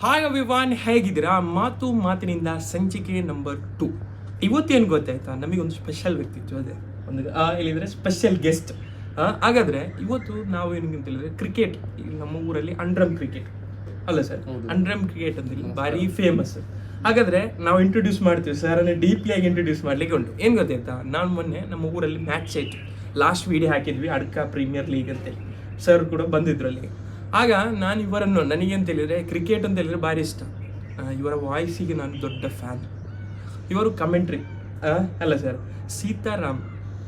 Hi ಅವಿವಾನ್ ಹೇಗಿದ್ದೀರಾ? ಮಾತು ಮಾತಿನಿಂದ ಸಂಚಿಕೆ ನಂಬರ್ ಟು ಇವತ್ತೇನು ಗೊತ್ತಾಯ್ತಾ? ಒಂದು ಸ್ಪೆಷಲ್ ವ್ಯಕ್ತಿತ್ವ ಅದೇ ಒಂದು ಆ, ಇಲ್ಲಿದ್ರೆ ಸ್ಪೆಷಲ್ ಗೆಸ್ಟ್ ಹಾಗಾದ್ರೆ ಇವತ್ತು ನಾವು ಅಂತ ಹೇಳಿದ್ರೆ ಕ್ರಿಕೆಟ್ ನಮ್ಮ ಊರಲ್ಲಿ ಅಂಡ್ರಮ್ ಕ್ರಿಕೆಟ್ ಅಲ್ಲ ಸರ್ ಅಂಡ್ರಮ್ ಕ್ರಿಕೆಟ್ ಅಂತ ಭಾರಿ ಫೇಮಸ್ ಹಾಗಾದ್ರೆ ನಾವು ಇಂಟ್ರೊಡ್ಯೂಸ್ ಮಾಡ್ತೀವಿ ಸರ್ ಅಂದ್ರೆ ಡೀಪ್ಲಿ ಆಗಿ ಇಂಟ್ರೊಡ್ಯೂಸ್ ಮಾಡ್ಲಿಕ್ಕೆ ಉಂಟು. ಏನು ಗೊತ್ತಾಯ್ತಾ? ನಾನು ಮೊನ್ನೆ ನಮ್ಮ ಊರಲ್ಲಿ ಮ್ಯಾಚ್ ಆಯ್ತು. ಲಾಸ್ಟ್ ವಿಡಿಯೋ ಹಾಕಿದ್ವಿ ಅಡ್ಕ ಪ್ರೀಮಿಯರ್ ಲೀಗ್ ಅಂತೇಳಿ. ಸರ್ ಕೂಡ ಬಂದಿದ್ರು ಅಲ್ಲಿ. ಆಗ ನಾನು ಇವರನ್ನು ನನಗೆ ಅಂತ ಹೇಳಿದ್ರೆ ಕ್ರಿಕೆಟ್ ಅಂತ ಹೇಳಿದ್ರೆ ಭಾರಿ ಇಷ್ಟ. ಇವರ ವಾಯ್ಸಿಗೆ ನಾನು ದೊಡ್ಡ ಫ್ಯಾನ್ ಇವರು ಕಮೆಂಟ್ರಿ ಅಲ್ಲ ಸರ್ ಸೀತಾರಾಮ್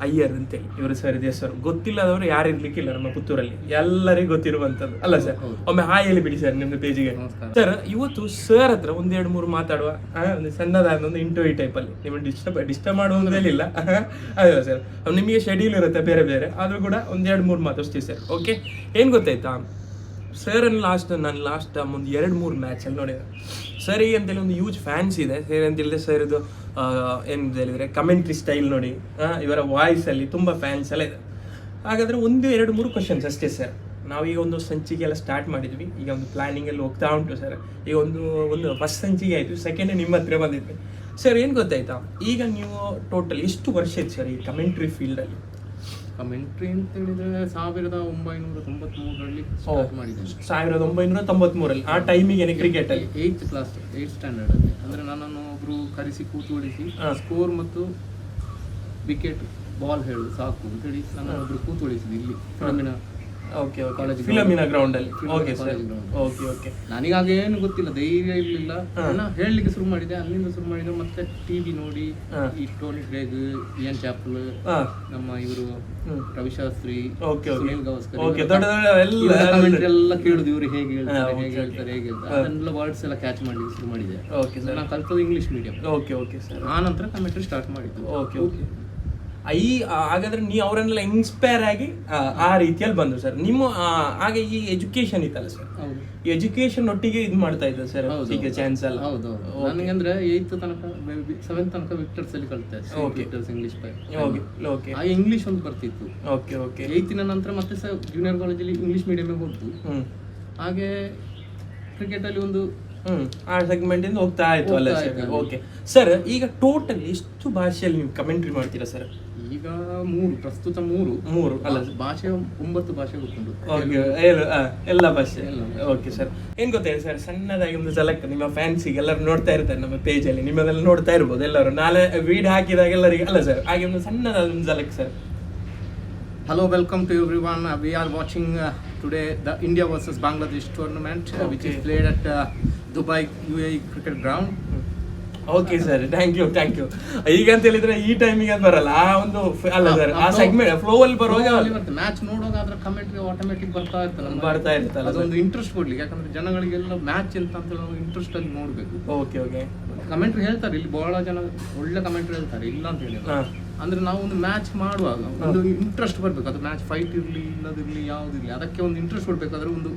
ಅಯ್ಯರ್ ಅಂತೇಳಿ ಇವರು ಸರ್ ಇದೆ ಸರ್ ಗೊತ್ತಿಲ್ಲದವರು ಯಾರು ಇರ್ಲಿಕ್ಕಿಲ್ಲ ನಮ್ಮ ಪುತ್ತೂರಲ್ಲಿ. ಎಲ್ಲರಿಗೂ ಗೊತ್ತಿರುವಂಥದ್ದು. ಅಲ್ಲ ಸರ್ ಒಮ್ಮೆ ಹಾಯ್ ಹೇಳಿ ಬಿಡಿ ಸರ್ ನಿಮ್ದು ಪೇಜಿಗೆ ಸರ್ ಇವತ್ತು ಸರ್ ಹತ್ರ ಒಂದೆರಡು ಮೂರು ಮಾತಾಡುವ ಒಂದು ಸಣ್ಣದಾದ ಒಂದು ಇಂಟರ್ವ್ಯೂ ಟೈಪಲ್ಲಿ ನಿಮಗೆ ಡಿಸ್ಟರ್ಬ್ ಡಿಸ್ಟರ್ಬ್ ಮಾಡುವುದಿಲ್ಲ ಅಲ್ಲ ಸರ್ ನಿಮಗೆ ಶೆಡ್ಯೂಲ್ ಇರುತ್ತೆ ಬೇರೆ ಬೇರೆ. ಆದರೂ ಕೂಡ ಒಂದೆರಡು ಮೂರು ಮಾತಾಡ್ತೀವಿ ಸರ್ ಓಕೆ ಏನು ಗೊತ್ತಾಯ್ತಾ? ಸರ್ ಲಾಸ್ಟ್ ನಾನು ಲಾಸ್ಟ್ ಒಂದು ಎರಡು ಮೂರು ಮ್ಯಾಚಲ್ಲಿ ನೋಡಿದೆ. ಸರ್ ಅಂತೇಳಿ ಒಂದು ಯೂಜ್ ಫ್ಯಾನ್ಸ್ ಇದೆ. ಸರ್ ಅಂತ ಹೇಳಿದ್ರೆ ಸರ್ ಇದು ಏನು ಹೇಳಿದ್ರೆ ಕಮೆಂಟ್ರಿ ಸ್ಟೈಲ್ ನೋಡಿ ಇವರ ವಾಯ್ಸಲ್ಲಿ ತುಂಬ ಫ್ಯಾನ್ಸ್ ಎಲ್ಲ ಇದೆ. ಹಾಗಾದರೆ ಒಂದು, ಎರಡು, ಮೂರು ಕ್ವಶನ್ಸ್ ಅಷ್ಟೇ ಸರ್ ನಾವೀಗ ಒಂದು ಸಂಚಿಕೆ ಎಲ್ಲ ಸ್ಟಾರ್ಟ್ ಮಾಡಿದ್ವಿ. ಈಗ ಒಂದು ಪ್ಲಾನಿಂಗ್ ಎಲ್ಲ ಹೋಗ್ತಾ ಉಂಟು ಸರ್ ಈಗ ಒಂದು ಒಂದು ಫಸ್ಟ್ ಸಂಚಿಗೆ ಆಯಿತು. ಸೆಕೆಂಡ್ ನಿಮ್ಮ ಹತ್ರ ಬಂದಿದ್ವಿ. ಸರ್ ಏನು ಗೊತ್ತಾಯ್ತಾ? ಈಗ ನೀವು ಟೋಟಲ್ ಎಷ್ಟು ವರ್ಷ ಇತ್ತು ಸರ್ ಈ ಕಮೆಂಟ್ರಿ ಫೀಲ್ಡಲ್ಲಿ ಕಮೆಂಟ್ರಿ ಅಂತ ಹೇಳಿದ್ರೆ ಸಾವಿರದ ಒಂಬೈನೂರ ತೊಂಬತ್ಮೂರರಲ್ಲಿ ಸ್ಟಾರ್ಟ್ ಮಾಡಿದ್ದೇನೆ ಸಾವಿರದ ಒಂಬೈನೂರ ತೊಂಬತ್ಮೂರಲ್ಲಿ ಆ ಟೈಮಿಗೆ ಕ್ರಿಕೆಟಲ್ಲಿ ಏಯ್ತ್ ಕ್ಲಾಸ್ ಏಯ್ತ್ ಸ್ಟ್ಯಾಂಡರ್ಡ್ ಅಲ್ಲಿ. ಅಂದ್ರೆ ನನ್ನನ್ನು ಒಬ್ರು ಕರೆಸಿ ಕೂತ್ಕೊಳಿಸಿ ಸ್ಕೋರ್ ಮತ್ತು ವಿಕೆಟ್ ಬಾಲ್ ಹೇಳುದು ಸಾಕು ಅಂತೇಳಿ ನನ್ನ ಒಬ್ರು ಕೂತ್ಕೊಳಿಸಿದ್ರು ಇಲ್ಲಿ Philomena okay okay College Philomena ground ಅಲ್ಲಿ. ಓಕೆ ಸರ್ ಓಕೆ ಓಕೆ ನನಗಾಗ ಏನು ಗೊತ್ತಿಲ್ಲ ಧೈರ್ಯ ಇರಲಿಲ್ಲ. ಹೇಳಲಿಕ್ಕೆ ಶುರು ಮಾಡಿದೆ ಅಲ್ಲಿಂದ ಶುರು ಮಾಡಿದೆ ಮತ್ತೆ ಟಿವಿ ನೋಡಿ ಈ ಟೋನಿ ಕ್ರೇಗ್ ಇಯನ್ ಚಾಪಲ್ ನಮ್ಮ ಇವರು. Ravishastri okay okay Gavaskar okay ದೊಡ್ಡ ದೊಡ್ಡ ಎಲ್ಲ ಕಮೆಂಟ್ ಎಲ್ಲ ಕೇಳುದು ಇವರು ಹೇಗೆ ಹೇಳ್ತಾರೆ ಹೇಗೆ ಹೇಳ್ತಾರೆ ಹೇಗೆ ಹೇಳ್ತಾರೆ. ಅದನ್ನೆಲ್ಲ ವರ್ಡ್ಸ್ ಎಲ್ಲ ಕ್ಯಾಚ್ ಮಾಡ್ಲಿಕ್ಕೆ ಶುರು ಮಾಡಿದೆ. ಓಕೆ ಸರ್ ನಾನು ಕಲ್ತದ್ದು English medium okay okay sir ಆ ನಂತರ ಕಮೆಂಟ್ರಿ ಸ್ಟಾರ್ಟ್ ಮಾಡಿದ್ದು. ಓಕೆ ಓಕೆ ಈ ಹಾಗಾದ್ರೆ ನೀವು ಅವರನ್ನೆಲ್ಲ ಇನ್ಸ್ಪೈರ್ ಆಗಿ ಆ, ರೀತಿಯಲ್ಲಿ ಬಂದ್ರು ಸರ್ ನಿಮ್ಮ ಹಾಗೆ ಈ ಎಜುಕೇಶನ್ ಇತ್ತಲ್ಲ ಸರ್ ಎಜುಕೇಶನ್ ಒಟ್ಟಿಗೆ ಇದು ಮಾಡ್ತಾ ಇದ್ದ ಸರ್ ಈಗ ಚಾನ್ಸ್ ಅಲ್ಲ ಹೌದು ನನಗೆ ಅಂದ್ರೆ ಏಯ್ತ್ ತನಕ ಸೆವೆಂತ್ ತನಕ ವಿಕ್ಟರ್ಸ್ ಅಲ್ಲಿ ಕಲಿತೆ. ವಿಕ್ಟರ್ಸ್ ಇಂಗ್ಲಿಷ್ ಓಕೆ ಓಕೆ ಆ ಇಂಗ್ಲಿಷ್ ಒಂದು ಬರ್ತಿತ್ತು. ಓಕೆ ಓಕೆ ಏಯ್ತಿನ ನಂತರ ಮತ್ತೆ ಸರ್ ಜೂನಿಯರ್ ಕಾಲೇಜಲ್ಲಿ ಇಂಗ್ಲಿಷ್ ಮೀಡಿಯಂ ಹೋದ್ದು. ಹ್ಮ್. ಹಾಗೆ ಕ್ರಿಕೆಟ್ ಅಲ್ಲಿ ಒಂದು ಹ್ಮ್. ಆ ಸೆಗ್ಮೆಂಟ್ ಇಂದ ಹೋಗ್ತಾ ಆಯ್ತು ಅಲ್ಲ ಸರ್ ಓಕೆ ಸರ್ ಈಗ ಟೋಟಲ್ ಎಷ್ಟು ಭಾಷೆಯಲ್ಲಿ ನೀವು ಕಮೆಂಟ್ರಿ ಮಾಡ್ತೀರಾ ಸರ್ ಈಗ ಮೂರು ಪ್ರಸ್ತುತ ಮೂರು. ಮೂರು. ಅಲ್ಲ ಭಾಷೆ ಒಂಬತ್ತು ಭಾಷೆ ಗೊತ್ತುಂಟು. ಎಲ್ಲ ಭಾಷೆ. ಓಕೆ ಸರ್ ಏನ್ ಗೊತ್ತಾಯ್ತು ಸರ್ ಸಣ್ಣದಾಗಿ ಒಂದು ಝಲಕ್ ನಿಮ್ಮ ಫ್ಯಾನ್ಸಿಗೆ ಎಲ್ಲರೂ ನೋಡ್ತಾ ಇರ್ತಾರೆ ನಮ್ಮ ಪೇಜಲ್ಲಿ ನಿಮ್ಮದೆಲ್ಲ ನೋಡ್ತಾ ಇರ್ಬೋದು ಎಲ್ಲರೂ. ನಾಳೆ ವೀಡ್ ಹಾಕಿದಾಗ ಎಲ್ಲರಿಗೆ ಅಲ್ಲ ಸರ್ ಹಾಗೆ ಒಂದು ಸಣ್ಣದಾದ ಒಂದು ಝಲಕ್ sir hello welcome to everyone we are watching today the India versus Bangladesh tournament which is played at Dubai U A cricket ground. Okay sir thank you thank you ಈಗ ಅಂತ ಹೇಳಿದ್ರೆ ಈ ಟೈಮಿಗೆ ಅದು ಬರಲ್ಲ. ಆ ಒಂದು ಅಲ್ಲ ಸರ್ ಆ ಸೆಗ್ಮೆಂಟ್ ಫ್ಲೋ ಅಲ್ಲಿ ಬರುವಾಗ ಮ್ಯಾಚ್ ನೋಡುವಾಗ ಅದರ ಕಮೆಂಟ್ರಿ ಆಟೋಮೆಟಿಕ್ ಬರ್ತಾ ಇರ್ತಲ್ಲ. ಬರ್ತಾ ಇರ್ತಲ್ಲ ಅದೊಂದು ಇಂಟ್ರೆಸ್ಟ್ ಕೊಡ್ಲಿಕ್ಕೆ. ಯಾಕಂದ್ರೆ ಜನಗಳಿಗೆಲ್ಲ ಮ್ಯಾಚ್ ಎಂತ ಅಂತ ಹೇಳಿ ಇಂಟ್ರೆಸ್ಟ್ ಅಲ್ಲಿ ನೋಡ್ಬೇಕು. ಓಕೆ ಓಕೆ ಕಮೆಂಟ್ರಿ ಹೇಳ್ತಾರೆ. ಇಲ್ಲಿ ಬಹಳ ಜನ ಒಳ್ಳೆ ಕಮೆಂಟ್ರಿ ಹೇಳ್ತಾರೆ. ಇಲ್ಲ ಅಂತ ಹೇಳಿ ಅಂದ್ರೆ ನಾವು ಒಂದು ಮ್ಯಾಚ್ ಮಾಡುವಾಗ ಒಂದು ಇಂಟ್ರೆಸ್ಟ್ ಬರ್ಬೇಕು. ಅದು ಮ್ಯಾಚ್ ಫೈಟ್ ಇರ್ಲಿ ಇಲ್ಲದಿರ್ಲಿ ಯಾವ್ದಿರ್ಲಿ ಅದಕ್ಕೆ ಒಂದು ಇಂಟ್ರೆಸ್ಟ್ ಕೊಡ್ಬೇಕಾದ್ರೆ ಒಂದು.